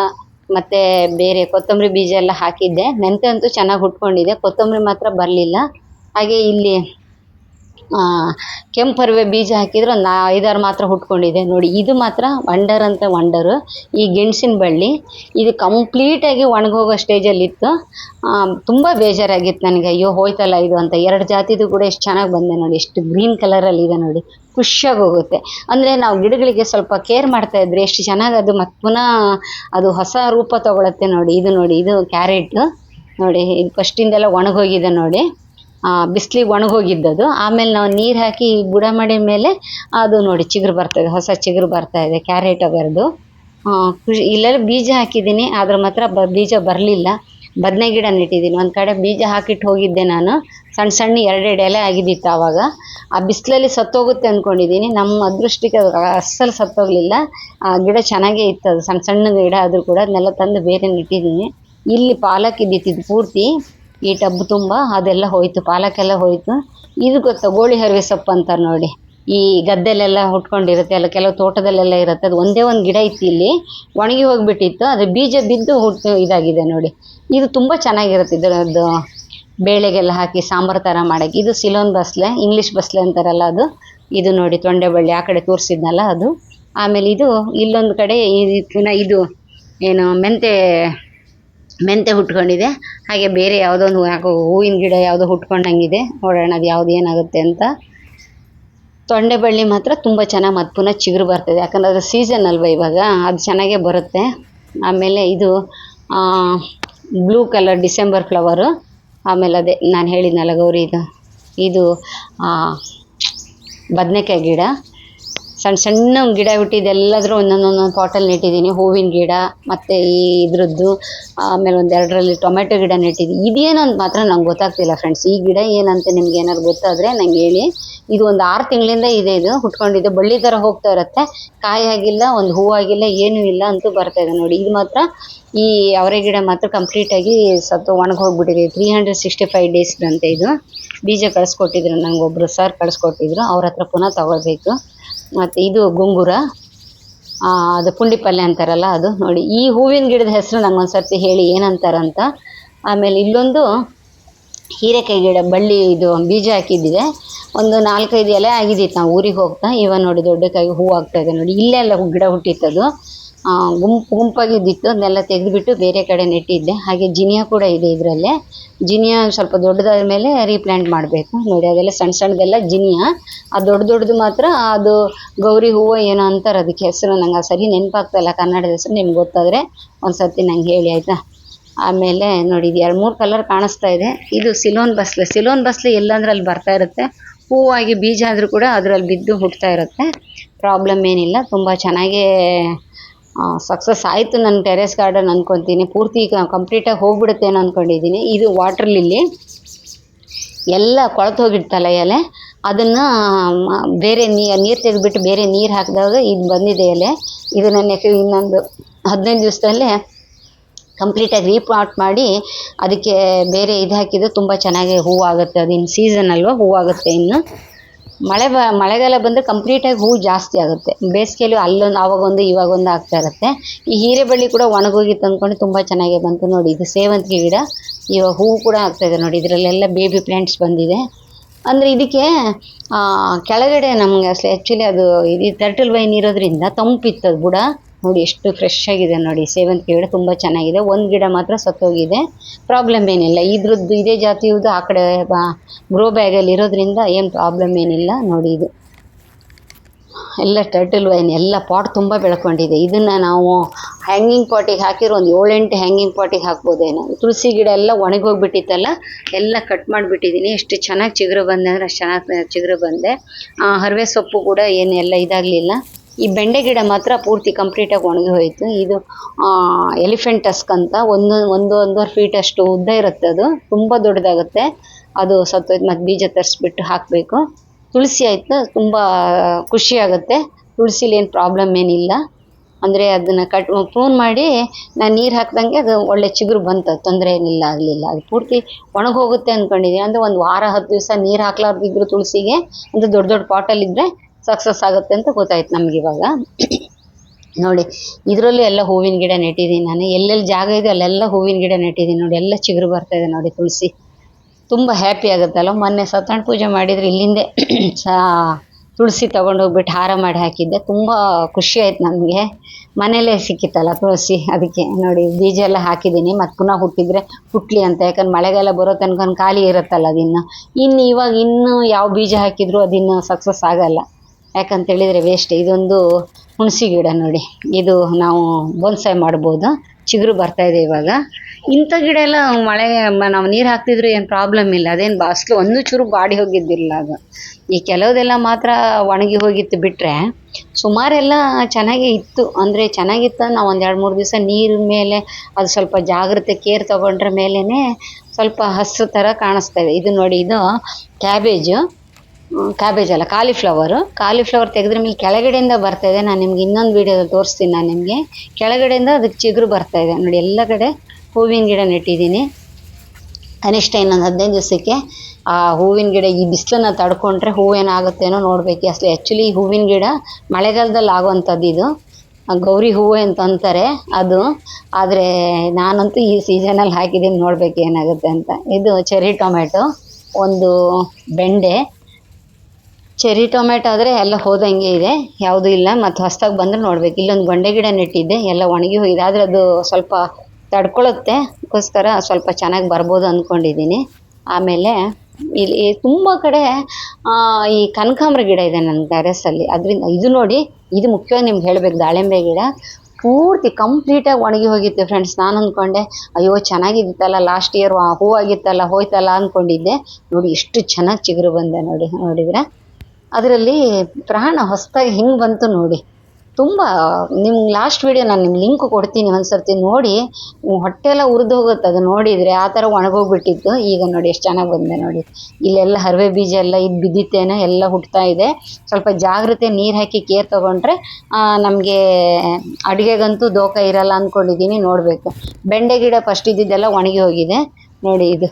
ಮತ್ತು ಬೇರೆ ಕೊತ್ತಂಬರಿ ಬೀಜ ಎಲ್ಲ ಹಾಕಿದ್ದೆ. ಮೆಂತೆ ಅಂತೂ ಚೆನ್ನಾಗಿ ಹುಟ್ಕೊಂಡಿದೆ. ಕೊತ್ತಂಬರಿ ಮಾತ್ರ ಬರಲಿಲ್ಲ. ಹಾಗೆ ಇಲ್ಲಿ ಕೆಂಪರಿವೆ ಬೀಜ ಹಾಕಿದ್ರೆ ಒಂದು ಐದಾರು ಮಾತ್ರ ಹುಟ್ಕೊಂಡಿದೆ ನೋಡಿ, ಇದು ಮಾತ್ರ ವಂಡರ್ ಅಂತ ವಂಡರು ಈ ಗೆಣಸಿನ ಬಳ್ಳಿ, ಇದು ಕಂಪ್ಲೀಟಾಗಿ ಒಣಗೋಗೋ ಸ್ಟೇಜಲ್ಲಿತ್ತು ತುಂಬ ಬೇಜಾರಾಗಿತ್ತು ನನಗೆ, ಅಯ್ಯೋ ಹೋಯ್ತಲ್ಲ ಇದು ಅಂತ. ಎರಡು ಜಾತಿದು ಕೂಡ ಎಷ್ಟು ಚೆನ್ನಾಗಿ ಬಂದೆ ನೋಡಿ, ಎಷ್ಟು ಗ್ರೀನ್ ಕಲರಲ್ಲಿ ಇದೆ ನೋಡಿ. ಖುಷಿಯಾಗಿ ಹೋಗುತ್ತೆ. ಅಂದರೆ ನಾವು ಗಿಡಗಳಿಗೆ ಸ್ವಲ್ಪ ಕೇರ್ ಮಾಡ್ತಾ ಇದ್ರೆ ಎಷ್ಟು ಚೆನ್ನಾಗಿ ಅದು ಮತ್ತೆ ಪುನಃ ಅದು ಹೊಸ ರೂಪ ತಗೊಳತ್ತೆ ನೋಡಿ, ಇದು ನೋಡಿ, ಇದು ಕ್ಯಾರೆಟ್ ನೋಡಿ, ಇದು ಫಸ್ಟಿಂದೆಲ್ಲ ಒಣಗೋಗಿದೆ ನೋಡಿ. ಬಿಸಿಲಿಗೆ ಒಣಗೋಗಿದ್ದದು. ಆಮೇಲೆ ನಾವು ನೀರು ಹಾಕಿ ಬುಡ ಮಾಡಿದ ಮೇಲೆ ಅದು ನೋಡಿ ಚಿಗುರು ಬರ್ತದೆ, ಹೊಸ ಚಿಗುರು ಬರ್ತಾ ಇದೆ, ಕ್ಯಾರೆಟ್ ಅದರದ್ದು ಖುಷಿ ಇಲ್ಲೆಲ್ಲ ಬೀಜ ಹಾಕಿದ್ದೀನಿ, ಆದ್ರೆ ಮಾತ್ರ ಬ ಬೀಜ ಬರಲಿಲ್ಲ. ಬದನೆ ಗಿಡ ನೆಟ್ಟಿದ್ದೀನಿ. ಒಂದು ಕಡೆ ಬೀಜ ಹಾಕಿಟ್ಟು ಹೋಗಿದ್ದೆ ನಾನು. ಸಣ್ಣ ಸಣ್ಣ ಎರಡೆರಡು ಎಲೆ ಆಗಿದ್ದಿತ್ತು ಆವಾಗ. ಆ ಬಿಸಿಲಲ್ಲಿ ಸತ್ತೋಗುತ್ತೆ ಅಂದ್ಕೊಂಡಿದ್ದೀನಿ ನಮ್ಮ ಅದೃಷ್ಟಕ್ಕೆ ಅದು ಅಸ್ಸಲು ಸತ್ತೋಗಲಿಲ್ಲ. ಆ ಗಿಡ ಚೆನ್ನಾಗೇ ಇತ್ತು ಅದು. ಸಣ್ಣ ಸಣ್ಣ ಗಿಡ ಆದರೂ ಕೂಡ ಅದನ್ನೆಲ್ಲ ತಂದು ಬೇರೆ ನೆಟ್ಟಿದ್ದೀನಿ. ಇಲ್ಲಿ ಪಾಲಕ್ ಇದ್ದಿತ್ತು, ಇದು ಪೂರ್ತಿ. ಈ ಟಬ್ ತುಂಬ, ಅದೆಲ್ಲ ಹೋಯ್ತು ಪಾಲಕ್ಕೆಲ್ಲ ಹೋಯ್ತು. ಇದು ಗೊತ್ತಾ, ಗೋಳಿ ಹರಿವೆ ಸೊಪ್ಪು ಅಂತಾರೆ ನೋಡಿ. ಈ ಗದ್ದೆಲೆಲ್ಲ ಹುಟ್ಕೊಂಡಿರುತ್ತೆ, ಅಲ್ಲ ಕೆಲವು ತೋಟದಲ್ಲೆಲ್ಲ ಇರುತ್ತೆ, ಅದು ಒಂದೇ ಒಂದು ಗಿಡ ಇತ್ತು ಇಲ್ಲಿ. ಒಣಗಿ ಹೋಗ್ಬಿಟ್ಟಿತ್ತು, ಅದು ಬೀಜ ಬಿದ್ದು ಹುಟ್ಟು ಇದಾಗಿದೆ ನೋಡಿ. ಇದು ತುಂಬ ಚೆನ್ನಾಗಿರುತ್ತೆ, ಇದರದ್ದು ಬೇಳೆಗೆಲ್ಲ ಹಾಕಿ ಸಾಂಬಾರು ಥರ ಮಾಡೋಕ್ಕೆ. ಇದು ಸಿಲೋನ್ ಬಸ್ಲೆ, ಇಂಗ್ಲೀಷ್ ಬಸ್ಲೆ ಅಂತಾರಲ್ಲ ಅದು. ಇದು ನೋಡಿ, ತೊಂಡೆಬಳ್ಳಿ, ಆ ಕಡೆ ತೋರಿಸಿದ್ನಲ್ಲ ಅದು. ಆಮೇಲೆ ಇದು ಇಲ್ಲೊಂದು ಕಡೆ, ಈ- ಪುನಃ ಇದು, ಏನು, ಮೆಂತೆ ಮೆಂತೆ ಹುಟ್ಕೊಂಡಿದೆ. ಹಾಗೆ ಬೇರೆ ಯಾವುದೋ ಒಂದು ಯಾಕೋ ಹೂವಿನ ಗಿಡ ಯಾವುದೋ ಹುಟ್ಕೊಂಡಂಗಿದೆ. ನೋಡೋಣ ಅದು ಯಾವ್ದು ಏನಾಗುತ್ತೆ ಅಂತ. ತೊಂಡೆ ಬಳ್ಳಿ ಮಾತ್ರ ತುಂಬ ಚೆನ್ನಾಗಿ ಮತ್ತೆ ಪುನಃ ಚಿಗುರು ಬರ್ತದೆ. ಯಾಕಂದರೆ ಅದು ಸೀಸನ್ ಅಲ್ವಾ ಇವಾಗ. ಅದು ಚೆನ್ನಾಗೇ ಬರುತ್ತೆ. ಆಮೇಲೆ ಇದು ಬ್ಲೂ ಕಲರ್ ಡಿಸೆಂಬರ್ ಫ್ಲವರು ಆಮೇಲೆ ಅದೇ ನಾನು ಹೇಳಿದ್ನಲ್ಲ ಗೌರಿ ಇದು. ಇದು ಬದನೆಕಾಯಿ ಗಿಡ. ಸಣ್ಣ ಸಣ್ಣ ಗಿಡ ಹುಟ್ಟಿದ್ದೆಲ್ಲದರೂ ಒಂದೊಂದೊಂದೊಂದು ಪಾಟಲ್ಲಿ ನೆಟ್ಟಿದ್ದೀನಿ, ಹೂವಿನ ಗಿಡ, ಮತ್ತು ಈ ಇದ್ರದ್ದು, ಆಮೇಲೆ ಒಂದು ಎರಡರಲ್ಲಿ ಟೊಮೆಟೊ ಗಿಡ ನೆಟ್ಟಿದ್ದೀನಿ. ಇದೇನು ಅಂತ ಮಾತ್ರ ನಂಗೆ ಗೊತ್ತಾಗ್ತಿಲ್ಲ ಫ್ರೆಂಡ್ಸ್ ಈ ಗಿಡ ಏನಂತ ನಿಮ್ಗೆ ಏನಾದ್ರು ಗೊತ್ತಾದರೆ ನಂಗೆ ಹೇಳಿ. ಇದು ಒಂದು ಆರು ತಿಂಗಳಿಂದ ಇದೆ ಇದು, ಹುಟ್ಕೊಂಡಿದ್ದು. ಬಳ್ಳಿ ಥರ ಹೋಗ್ತಾ ಇರುತ್ತೆ. ಕಾಯಿ ಆಗಿಲ್ಲ, ಒಂದು ಹೂವಾಗಿಲ್ಲ ಏನೂ ಇಲ್ಲ ಅಂತೂ ಬರ್ತಾ ಇದೆ ನೋಡಿ. ಇದು ಮಾತ್ರ ಈ ಅವರೆ ಗಿಡ ಮಾತ್ರ ಕಂಪ್ಲೀಟಾಗಿ ಸತ್ತು ಒಣಗಿ ಹೋಗ್ಬಿಟ್ಟಿದೆ ತ್ರೀ ಹಂಡ್ರೆಡ್ ಸಿಕ್ಸ್ಟಿ ಫೈವ್ ಡೇಸ್ದಂತೆ ಇದು. ಬೀಜ ಕಳಿಸ್ಕೊಟ್ಟಿದ್ರು ನಂಗೆ ಒಬ್ಬರು ಸರ್ ಕಳಿಸ್ಕೊಟ್ಟಿದ್ರು. ಅವ್ರ ಹತ್ರ ಪುನಃ ತಗೊಳ್ಬೇಕು. ಮತ್ತು ಇದು ಗುಂಗುರ. ಅದು ಪುಂಡಿ ಪಲ್ಯ ಅಂತಾರಲ್ಲ ಅದು ನೋಡಿ. ಈ ಹೂವಿನ ಗಿಡದ ಹೆಸರು ನಂಗೆ ಒಂದು ಸರ್ತಿ ಹೇಳಿ ಏನಂತಾರಂತ. ಆಮೇಲೆ ಇಲ್ಲೊಂದು ಹೀರೆಕಾಯಿ ಗಿಡ, ಬಳ್ಳಿ ಇದು ಬೀಜ ಹಾಕಿದ್ದಿದೆ. ಒಂದು ನಾಲ್ಕೈದು ಎಲೆ ಆಗಿದ್ದಿತ್ತು ನಾವು ಊರಿಗೆ ಹೋಗ್ತಾ. ಇವಾಗ ನೋಡಿ ದೊಡ್ಡಕಾಯಿ ಹೂ ಆಗ್ತಾ ಇದೆ ನೋಡಿ. ಇಲ್ಲೆಲ್ಲ ಗಿಡ ಹುಟ್ಟಿತ್ತದು. ಆ, ಗುಂಪಾಗಿ ಇದ್ದಿತ್ತು ಅದನ್ನೆಲ್ಲ ತೆಗೆದುಬಿಟ್ಟು ಬೇರೆ ಕಡೆ ನೆಟ್ಟಿದ್ದೆ. ಹಾಗೆ ಜಿನಿಯಾ ಕೂಡ ಇದೆ ಇದರಲ್ಲೇ. ಜಿನಿಯಾ ಸ್ವಲ್ಪ ದೊಡ್ಡದಾದ ಮೇಲೆ ರೀಪ್ಲ್ಯಾಂಟ್ ಮಾಡಬೇಕು. ನೋಡಿ ಅದೆಲ್ಲ ಸಣ್ಣ ಸಣ್ಣದೆಲ್ಲ ಜಿನಿಯಾ. ಆ ದೊಡ್ಡ ದೊಡ್ಡದು ಮಾತ್ರ ಅದು ಗೌರಿ ಹೂವು ಏನೋ ಅಂತಾರೆ ಅದಕ್ಕೆ ಹೆಸರು ನಂಗೆ ಸರಿ ನೆನಪಾಗ್ತಾಯಿಲ್ಲ ಕನ್ನಡದ ಹೆಸರು ನಿಮ್ಗೆ ಗೊತ್ತಾದರೆ ಒಂದು ಸರ್ತಿ ನಂಗೆ ಹೇಳಿ ಆಯಿತಾ? ಆಮೇಲೆ ನೋಡಿ ಎರಡು ಮೂರು ಕಲರ್ ಕಾಣಿಸ್ತಾ ಇದೆ. ಇದು ಸಿಲೋನ್ ಬಸ್ಲೆ. ಸಿಲೋನ್ ಬಸ್ಲೆ ಎಲ್ಲಂದ್ರೆ ಅಲ್ಲಿ ಬರ್ತಾ ಇರುತ್ತೆ. ಹೂವಾಗಿ ಬೀಜ ಆದರೂ ಕೂಡ ಅದರಲ್ಲಿ ಬಿದ್ದು ಹುಟ್ತಾ ಇರುತ್ತೆ. ಪ್ರಾಬ್ಲಮ್ ಏನಿಲ್ಲ. ತುಂಬ ಚೆನ್ನಾಗೇ ಸಕ್ಸಸ್ ಆಯಿತು ನನ್ನ ಟೆರೆಸ್ ಗಾರ್ಡನ್ ಅಂದ್ಕೊತೀನಿ ಪೂರ್ತಿ ಕಂಪ್ಲೀಟಾಗಿ ಹೋಗಿಬಿಡುತ್ತೆನೋ ಅನ್ಕೊಂಡಿದ್ದೀನಿ ಇದು ವಾಟರ್ ಲಿಲ್ಲಿ ಎಲ್ಲ ಕೊಳೆತು ಹೋಗಿರ್ತಲ್ಲ ಎಲೆ ಅದನ್ನು ಬೇರೆ ನೀರು ತೆಗೆದ್ಬಿಟ್ಟು ಬೇರೆ ನೀರು ಹಾಕಿದಾಗ ಇದು ಬಂದಿದೆ ಎಲೆ. ಇದು ನನ್ನ ಇನ್ನೊಂದು ಹದಿನೈದು ದಿವಸದಲ್ಲೇ ಕಂಪ್ಲೀಟಾಗಿ ರೀಪಾಟ್ ಮಾಡಿ ಅದಕ್ಕೆ ಬೇರೆ ಇದು ಹಾಕಿದ್ರೆ ತುಂಬ ಚೆನ್ನಾಗಿ ಹೂವು ಆಗುತ್ತೆ ಅದು ಇನ್ನು ಸೀಸನ್ ಅಲ್ವಾ ಹೂವು ಆಗುತ್ತೆ ಇನ್ನು. ಮಳೆ ಬ, ಮಳೆಗಾಲ ಬಂದರೆ ಕಂಪ್ಲೀಟಾಗಿ ಹೂವು ಜಾಸ್ತಿ ಆಗುತ್ತೆ. ಬೇಸಿಗೆಯಲ್ಲಿ ಅಲ್ಲೊಂದು, ಆವಾಗೊಂದು, ಇವಾಗೊಂದು ಆಗ್ತಾ ಇರುತ್ತೆ. ಈ ಹೀರೆಬಳ್ಳಿ ಕೂಡ ಒಣಗೋಗಿ ತಂದ್ಕೊಂಡು ತುಂಬ ಚೆನ್ನಾಗಿ ಬಂತು ನೋಡಿ. ಇದು ಸೇವಂತಿಗೆ ಗಿಡ. ಇವಾಗ ಹೂವು ಕೂಡ ಆಗ್ತಾಯಿದೆ ನೋಡಿ. ಇದರಲ್ಲೆಲ್ಲ ಬೇಬಿ ಪ್ಲ್ಯಾಂಟ್ಸ್ ಬಂದಿದೆ. ಅಂದರೆ ಇದಕ್ಕೆ ಕೆಳಗಡೆ ನಮಗೆ ಆ್ಯಕ್ಚುಲಿ ಅದು ಇದು ಟರ್ಟಲ್ ವೈನ್ ಇರೋದ್ರಿಂದ ತಂಪಿತ್ತು ಅದು ಬುಡ. ನೋಡಿ, ಎಷ್ಟು ಫ್ರೆಶ್ ಆಗಿದೆ ನೋಡಿ. ಸೇವಂತಿಗೆ ಗಿಡ ತುಂಬ ಚೆನ್ನಾಗಿದೆ. ಒಂದು ಗಿಡ ಮಾತ್ರ ಸತ್ತೋಗಿದೆ. ಪ್ರಾಬ್ಲಮ್ ಏನಿಲ್ಲ. ಇದ್ರದ್ದು ಇದೇ ಜಾತಿಯದು ಆ ಕಡೆ ಗ್ರೋ ಬ್ಯಾಗಲ್ಲಿ ಇರೋದ್ರಿಂದ ಏನು ಪ್ರಾಬ್ಲಮ್ ಏನಿಲ್ಲ ನೋಡಿ ಇದು. ಎಲ್ಲ ಟರ್ಟಲ್ ವೈನ್ ಎಲ್ಲ ಪಾಟ್ ತುಂಬ ಬೆಳ್ಕೊಂಡಿದೆ. ಇದನ್ನು ನಾವು ಹ್ಯಾಂಗಿಂಗ್ ಪಾಟಿಗೆ ಹಾಕಿರೋ ಒಂದು ಏಳೆಂಟು ಹ್ಯಾಂಗಿಂಗ್ ಪಾಟಿಗೆ ಹಾಕ್ಬೋದೇನೋ. ತುಳಸಿ ಗಿಡ ಎಲ್ಲ ಒಣಗೋಗ್ಬಿಟ್ಟಿತ್ತಲ್ಲ, ಎಲ್ಲ ಕಟ್ ಮಾಡಿಬಿಟ್ಟಿದ್ದೀನಿ ಎಷ್ಟು ಚೆನ್ನಾಗಿ ಚಿಗುರು ಬಂದೆ ಅಂದರೆ ಅಷ್ಟು ಚೆನ್ನಾಗಿ ಚಿಗುರು ಬಂದೆ. ಹರವೆ ಸೊಪ್ಪು ಕೂಡ ಏನು ಎಲ್ಲ ಇದಾಗಲಿಲ್ಲ. ಈ ಬೆಂಡೆ ಗಿಡ ಮಾತ್ರ ಪೂರ್ತಿ ಕಂಪ್ಲೀಟಾಗಿ ಒಣಗಿ ಹೋಯಿತು. ಇದು ಎಲಿಫೆಂಟ್ ಟಸ್ಕ್ ಅಂತ ಒಂದು ಒಂದು, ಒಂದೂವರೆ ಫೀಟ್ ಅಷ್ಟು ಉದ್ದ ಇರುತ್ತೆ ಅದು. ತುಂಬ ದೊಡ್ಡದಾಗುತ್ತೆ. ಅದು ಸತ್ತೋಯ್ತು ಮತ್ತು ಬೀಜ ತರಿಸ್ಬಿಟ್ಟು ಹಾಕಬೇಕು. ತುಳಸಿ ಆಯಿತು. ತುಂಬ ಖುಷಿ ಆಗುತ್ತೆ. ತುಳಸಿಲಿ ಏನು ಪ್ರಾಬ್ಲಮ್ ಏನಿಲ್ಲ. ಅಂದರೆ ಅದನ್ನು ಕಟ್, ಫೋನ್ ಮಾಡಿ ನಾನು ನೀರು ಹಾಕ್ದಂಗೆ ಅದು ಒಳ್ಳೆ ಚಿಗುರು ಬಂತು. ತೊಂದರೆ ಏನಿಲ್ಲ, ಆಗಲಿಲ್ಲ. ಅದು ಪೂರ್ತಿ ಒಣಗೋಗುತ್ತೆ ಅಂದ್ಕೊಂಡಿದ್ದೀನಿ ಅಂದರೆ ಒಂದು ವಾರ ಹತ್ತು ದಿವಸ ನೀರು ಹಾಕ್ಲಾರ್ದಿದ್ರು ತುಳಸಿಗೆ. ಅಂದರೆ ದೊಡ್ಡ ದೊಡ್ಡ ಪಾಟಲ್ಲಿದ್ದರೆ ಸಕ್ಸಸ್ ಆಗುತ್ತೆ ಅಂತ ಗೊತ್ತಾಯ್ತು ನಮ್ಗೆ ಇವಾಗ. ನೋಡಿ, ಇದರಲ್ಲೂ ಎಲ್ಲ ಹೂವಿನ ಗಿಡ ನೆಟ್ಟಿದ್ದೀನಿ ನಾನು. ಎಲ್ಲೆಲ್ಲಿ ಜಾಗ ಇದೆ ಅಲ್ಲೆಲ್ಲ ಹೂವಿನ ಗಿಡ ನೆಟ್ಟಿದ್ದೀನಿ ನೋಡಿ, ಎಲ್ಲ ಚಿಗುರು ಬರ್ತಾ ಇದೆ ನೋಡಿ ತುಳಸಿ. ತುಂಬ ಹ್ಯಾಪಿ ಆಗುತ್ತಲ್ಲ ಮೊನ್ನೆ ಸತ್ಯನಾರಾಯಣ ಪೂಜೆ ಮಾಡಿದರೆ ಇಲ್ಲಿಂದೆ ಸಾ, ತುಳಸಿ ತೊಗೊಂಡೋಗ್ಬಿಟ್ಟು ಹಾರ ಮಾಡಿ ಹಾಕಿದ್ದೆ. ತುಂಬ ಖುಷಿ ಆಯ್ತು ನನಗೆ ಮನೇಲೇ ಸಿಕ್ಕಿತ್ತಲ್ಲ ತುಳಸಿ, ಅದಕ್ಕೆ ನೋಡಿ ಬೀಜ ಎಲ್ಲ ಹಾಕಿದ್ದೀನಿ. ಮತ್ತು ಪುನಃ ಹುಟ್ಟಿದರೆ ಹುಟ್ಟಲಿ ಅಂತ, ಯಾಕಂದ್ರೆ ಮಳೆಗಾಲ ಬರೋ ತನಕ ಖಾಲಿ ಇರುತ್ತಲ್ಲ ಅದಿನ್ನು. ಇನ್ನು ಇವಾಗ ಇನ್ನೂ ಯಾವ ಬೀಜ ಹಾಕಿದರೂ ಅದಿನ್ನು ಸಕ್ಸಸ್ ಆಗಲ್ಲ. ಯಾಕಂತ ಹೇಳಿದರೆ ವೇಸ್ಟ್ ಇದೊಂದು ಹುಣಸಿ ಗಿಡ ನೋಡಿ. ಇದು ನಾವು ಬೋನ್ಸಾಯ್ ಮಾಡ್ಬೋದು. ಚಿಗುರು ಇದೆ ಇವಾಗ. ಇಂಥ ಗಿಡ ಎಲ್ಲ ಮಳೆ, ನಾವು ನೀರು ಹಾಕ್ತಿದ್ರು ಏನು ಪ್ರಾಬ್ಲಮ್ ಇಲ್ಲ. ಅದೇನು ಬಾಸ್ಲು ಒಂದು ಚೂರು ಬಾಡಿ ಹೋಗಿದ್ದಿಲ್ಲ ಅದು. ಈ ಕೆಲವುದೆಲ್ಲ ಮಾತ್ರ ಒಣಗಿ ಹೋಗಿತ್ತು ಬಿಟ್ಟರೆ ಸುಮಾರೆಲ್ಲ ಚೆನ್ನಾಗೇ ಇತ್ತು. ಅಂದರೆ ಚೆನ್ನಾಗಿತ್ತು. ನಾವು ಒಂದು ಎರಡು ಮೂರು ದಿವಸ ನೀರಿನ ಮೇಲೆ ಅದು ಸ್ವಲ್ಪ ಜಾಗ್ರತೆ ಕೇರ್ ತೊಗೊಂಡ್ರ ಮೇಲೇ ಸ್ವಲ್ಪ ಹಸಿರು ಥರ ಕಾಣಿಸ್ತಾ ಇದೆ. ಇದು ನೋಡಿ, ಇದು ಕ್ಯಾಬೇಜು ಕ್ಯಾಬೇಜ್ ಅಲ್ಲ ಕಾಲಿಫ್ಲವರು ಕಾಲಿಫ್ಲವರ್ ತೆಗೆದ್ರ ಮೇಲೆ ಕೆಳಗಡೆಯಿಂದ ಬರ್ತಾ ಇದೆ. ನಾನು ನಿಮ್ಗೆ ಇನ್ನೊಂದು ವೀಡಿಯೋದಲ್ಲಿ ತೋರಿಸ್ತೀನಿ ನಾನು ನಿಮಗೆ. ಕೆಳಗಡೆಯಿಂದ ಅದಕ್ಕೆ ಚಿಗುರು ಬರ್ತಾ ಇದೆ. ನೋಡಿ, ಎಲ್ಲ ಕಡೆ ಹೂವಿನ ಗಿಡ ನೆಟ್ಟಿದ್ದೀನಿ. ಕನಿಷ್ಠ ಇನ್ನೊಂದು ಹದಿನೈದು ದಿವಸಕ್ಕೆ ಆ ಹೂವಿನ ಗಿಡ ಈ ಬಿಸಿಲನ್ನ ತಡ್ಕೊಂಡ್ರೆ ಹೂವೇನಾಗುತ್ತೇನೋ ನೋಡಬೇಕು. ಅಸಲು ಆ್ಯಕ್ಚುಲಿ ಹೂವಿನ ಗಿಡ ಮಳೆಗಾಲದಲ್ಲಿ ಆಗುವಂಥದ್ದು ಇದು. ಗೌರಿ ಹೂವು ಅಂತ ಅಂತಾರೆ ಅದು. ಆದರೆ ನಾನಂತೂ ಈ ಸೀಸನಲ್ಲಿ ಹಾಕಿದ್ದೀನಿ ನೋಡ್ಬೇಕು ಏನಾಗುತ್ತೆ ಅಂತ. ಇದು ಚೆರಿ ಟೊಮೆಟೊ ಒಂದು ಬೆಂಡೆ. ಚೆರಿ ಟೊಮೆಟೊ ಆದರೆ ಎಲ್ಲ ಹೋದಂಗೆ ಇದೆ. ಯಾವುದೂ ಇಲ್ಲ, ಮತ್ತು ಹೊಸ್ದಾಗಿ ಬಂದರೆ ನೋಡ್ಬೇಕು. ಇಲ್ಲೊಂದು ಗೊಂಡೆ ಗಿಡ ನೆಟ್ಟಿದ್ದೆ, ಎಲ್ಲ ಒಣಗಿ ಹೋಗಿದೆ. ಆದರೆ ಅದು ಸ್ವಲ್ಪ ತಡ್ಕೊಳ್ಳುತ್ತೆ ಅದಕ್ಕೋಸ್ಕರ ಸ್ವಲ್ಪ ಚೆನ್ನಾಗಿ ಬರ್ಬೋದು ಅಂದ್ಕೊಂಡಿದ್ದೀನಿ ಆಮೇಲೆ ಇಲ್ಲಿ ತುಂಬ ಕಡೆ ಈ ಕನಕಾಂಬ್ರ ಗಿಡ ಇದೆ ನನ್ನ ಟೆರೆಸಲ್ಲಿ ಅದರಿಂದ ಇದು ನೋಡಿ, ಇದು ಮುಖ್ಯವಾಗಿ ನಿಮ್ಗೆ ಹೇಳಬೇಕು, ದಾಳಿಂಬೆ ಗಿಡ. ಪೂರ್ತಿ ಕಂಪ್ಲೀಟಾಗಿ ಒಣಗಿ ಹೋಗಿತ್ತು ಫ್ರೆಂಡ್ಸ್. ನಾನು ಅಂದ್ಕೊಂಡೆ ಅಯ್ಯೋ ಚೆನ್ನಾಗಿದ್ದಿತ್ತಲ್ಲ ಲಾಸ್ಟ್ ಇಯರ್ ಹೂವಾಗಿತ್ತಲ್ಲ, ಹೋಯ್ತಲ್ಲ ಅಂದ್ಕೊಂಡಿದ್ದೆ ನೋಡಿ, ಎಷ್ಟು ಚೆನ್ನಾಗಿ ಚಿಗುರು ಬಂದೆ ನೋಡಿ, ನೋಡಿದ್ರೆ? ಅದರಲ್ಲಿ ಪ್ರಾಣ ಹೊಸದಾಗಿ ಹಿಂಗೆ ಬಂತು ನೋಡಿ. ತುಂಬ ನಿಮ್ಗೆ ಲಾಸ್ಟ್ ವಿಡಿಯೋ ನಾನು ನಿಮ್ಗೆ ಲಿಂಕ್ ಕೊಡ್ತೀನಿ ಒಂದು ಸರ್ತಿ ನೋಡಿ. ನಿಮ್ ಹೊಟ್ಟೆ ಎಲ್ಲ ಉರಿದು ಹೋಗುತ್ತೆ ಅದು ನೋಡಿದರೆ. ಆ ಥರ ಒಣಗೋಗ್ಬಿಟ್ಟಿತ್ತು. ಈಗ ನೋಡಿ ಎಷ್ಟು ಚೆನ್ನಾಗಿ ಬಂದೆ ನೋಡಿ. ಇಲ್ಲೆಲ್ಲ ಹರವೆ ಬೀಜ ಎಲ್ಲ ಇದು ಬಿದ್ದಿತ್ತೇನೋ, ಎಲ್ಲ ಹುಟ್ತಾ ಇದೆ. ಸ್ವಲ್ಪ ಜಾಗ್ರತೆ ನೀರು ಹಾಕಿ ಕೇರ್ ತೊಗೊಂಡ್ರೆ ನಮಗೆ ಅಡುಗೆಗಂತೂ ದೋಖ ಇರಲ್ಲ ಅಂದ್ಕೊಂಡಿದ್ದೀನಿ ನೋಡಬೇಕು. ಬೆಂಡೆ ಗಿಡ ಫಸ್ಟ್ ಇದ್ದಿದ್ದೆಲ್ಲ ಒಣಗಿ ಹೋಗಿದೆ. ನೋಡಿ ಇದು.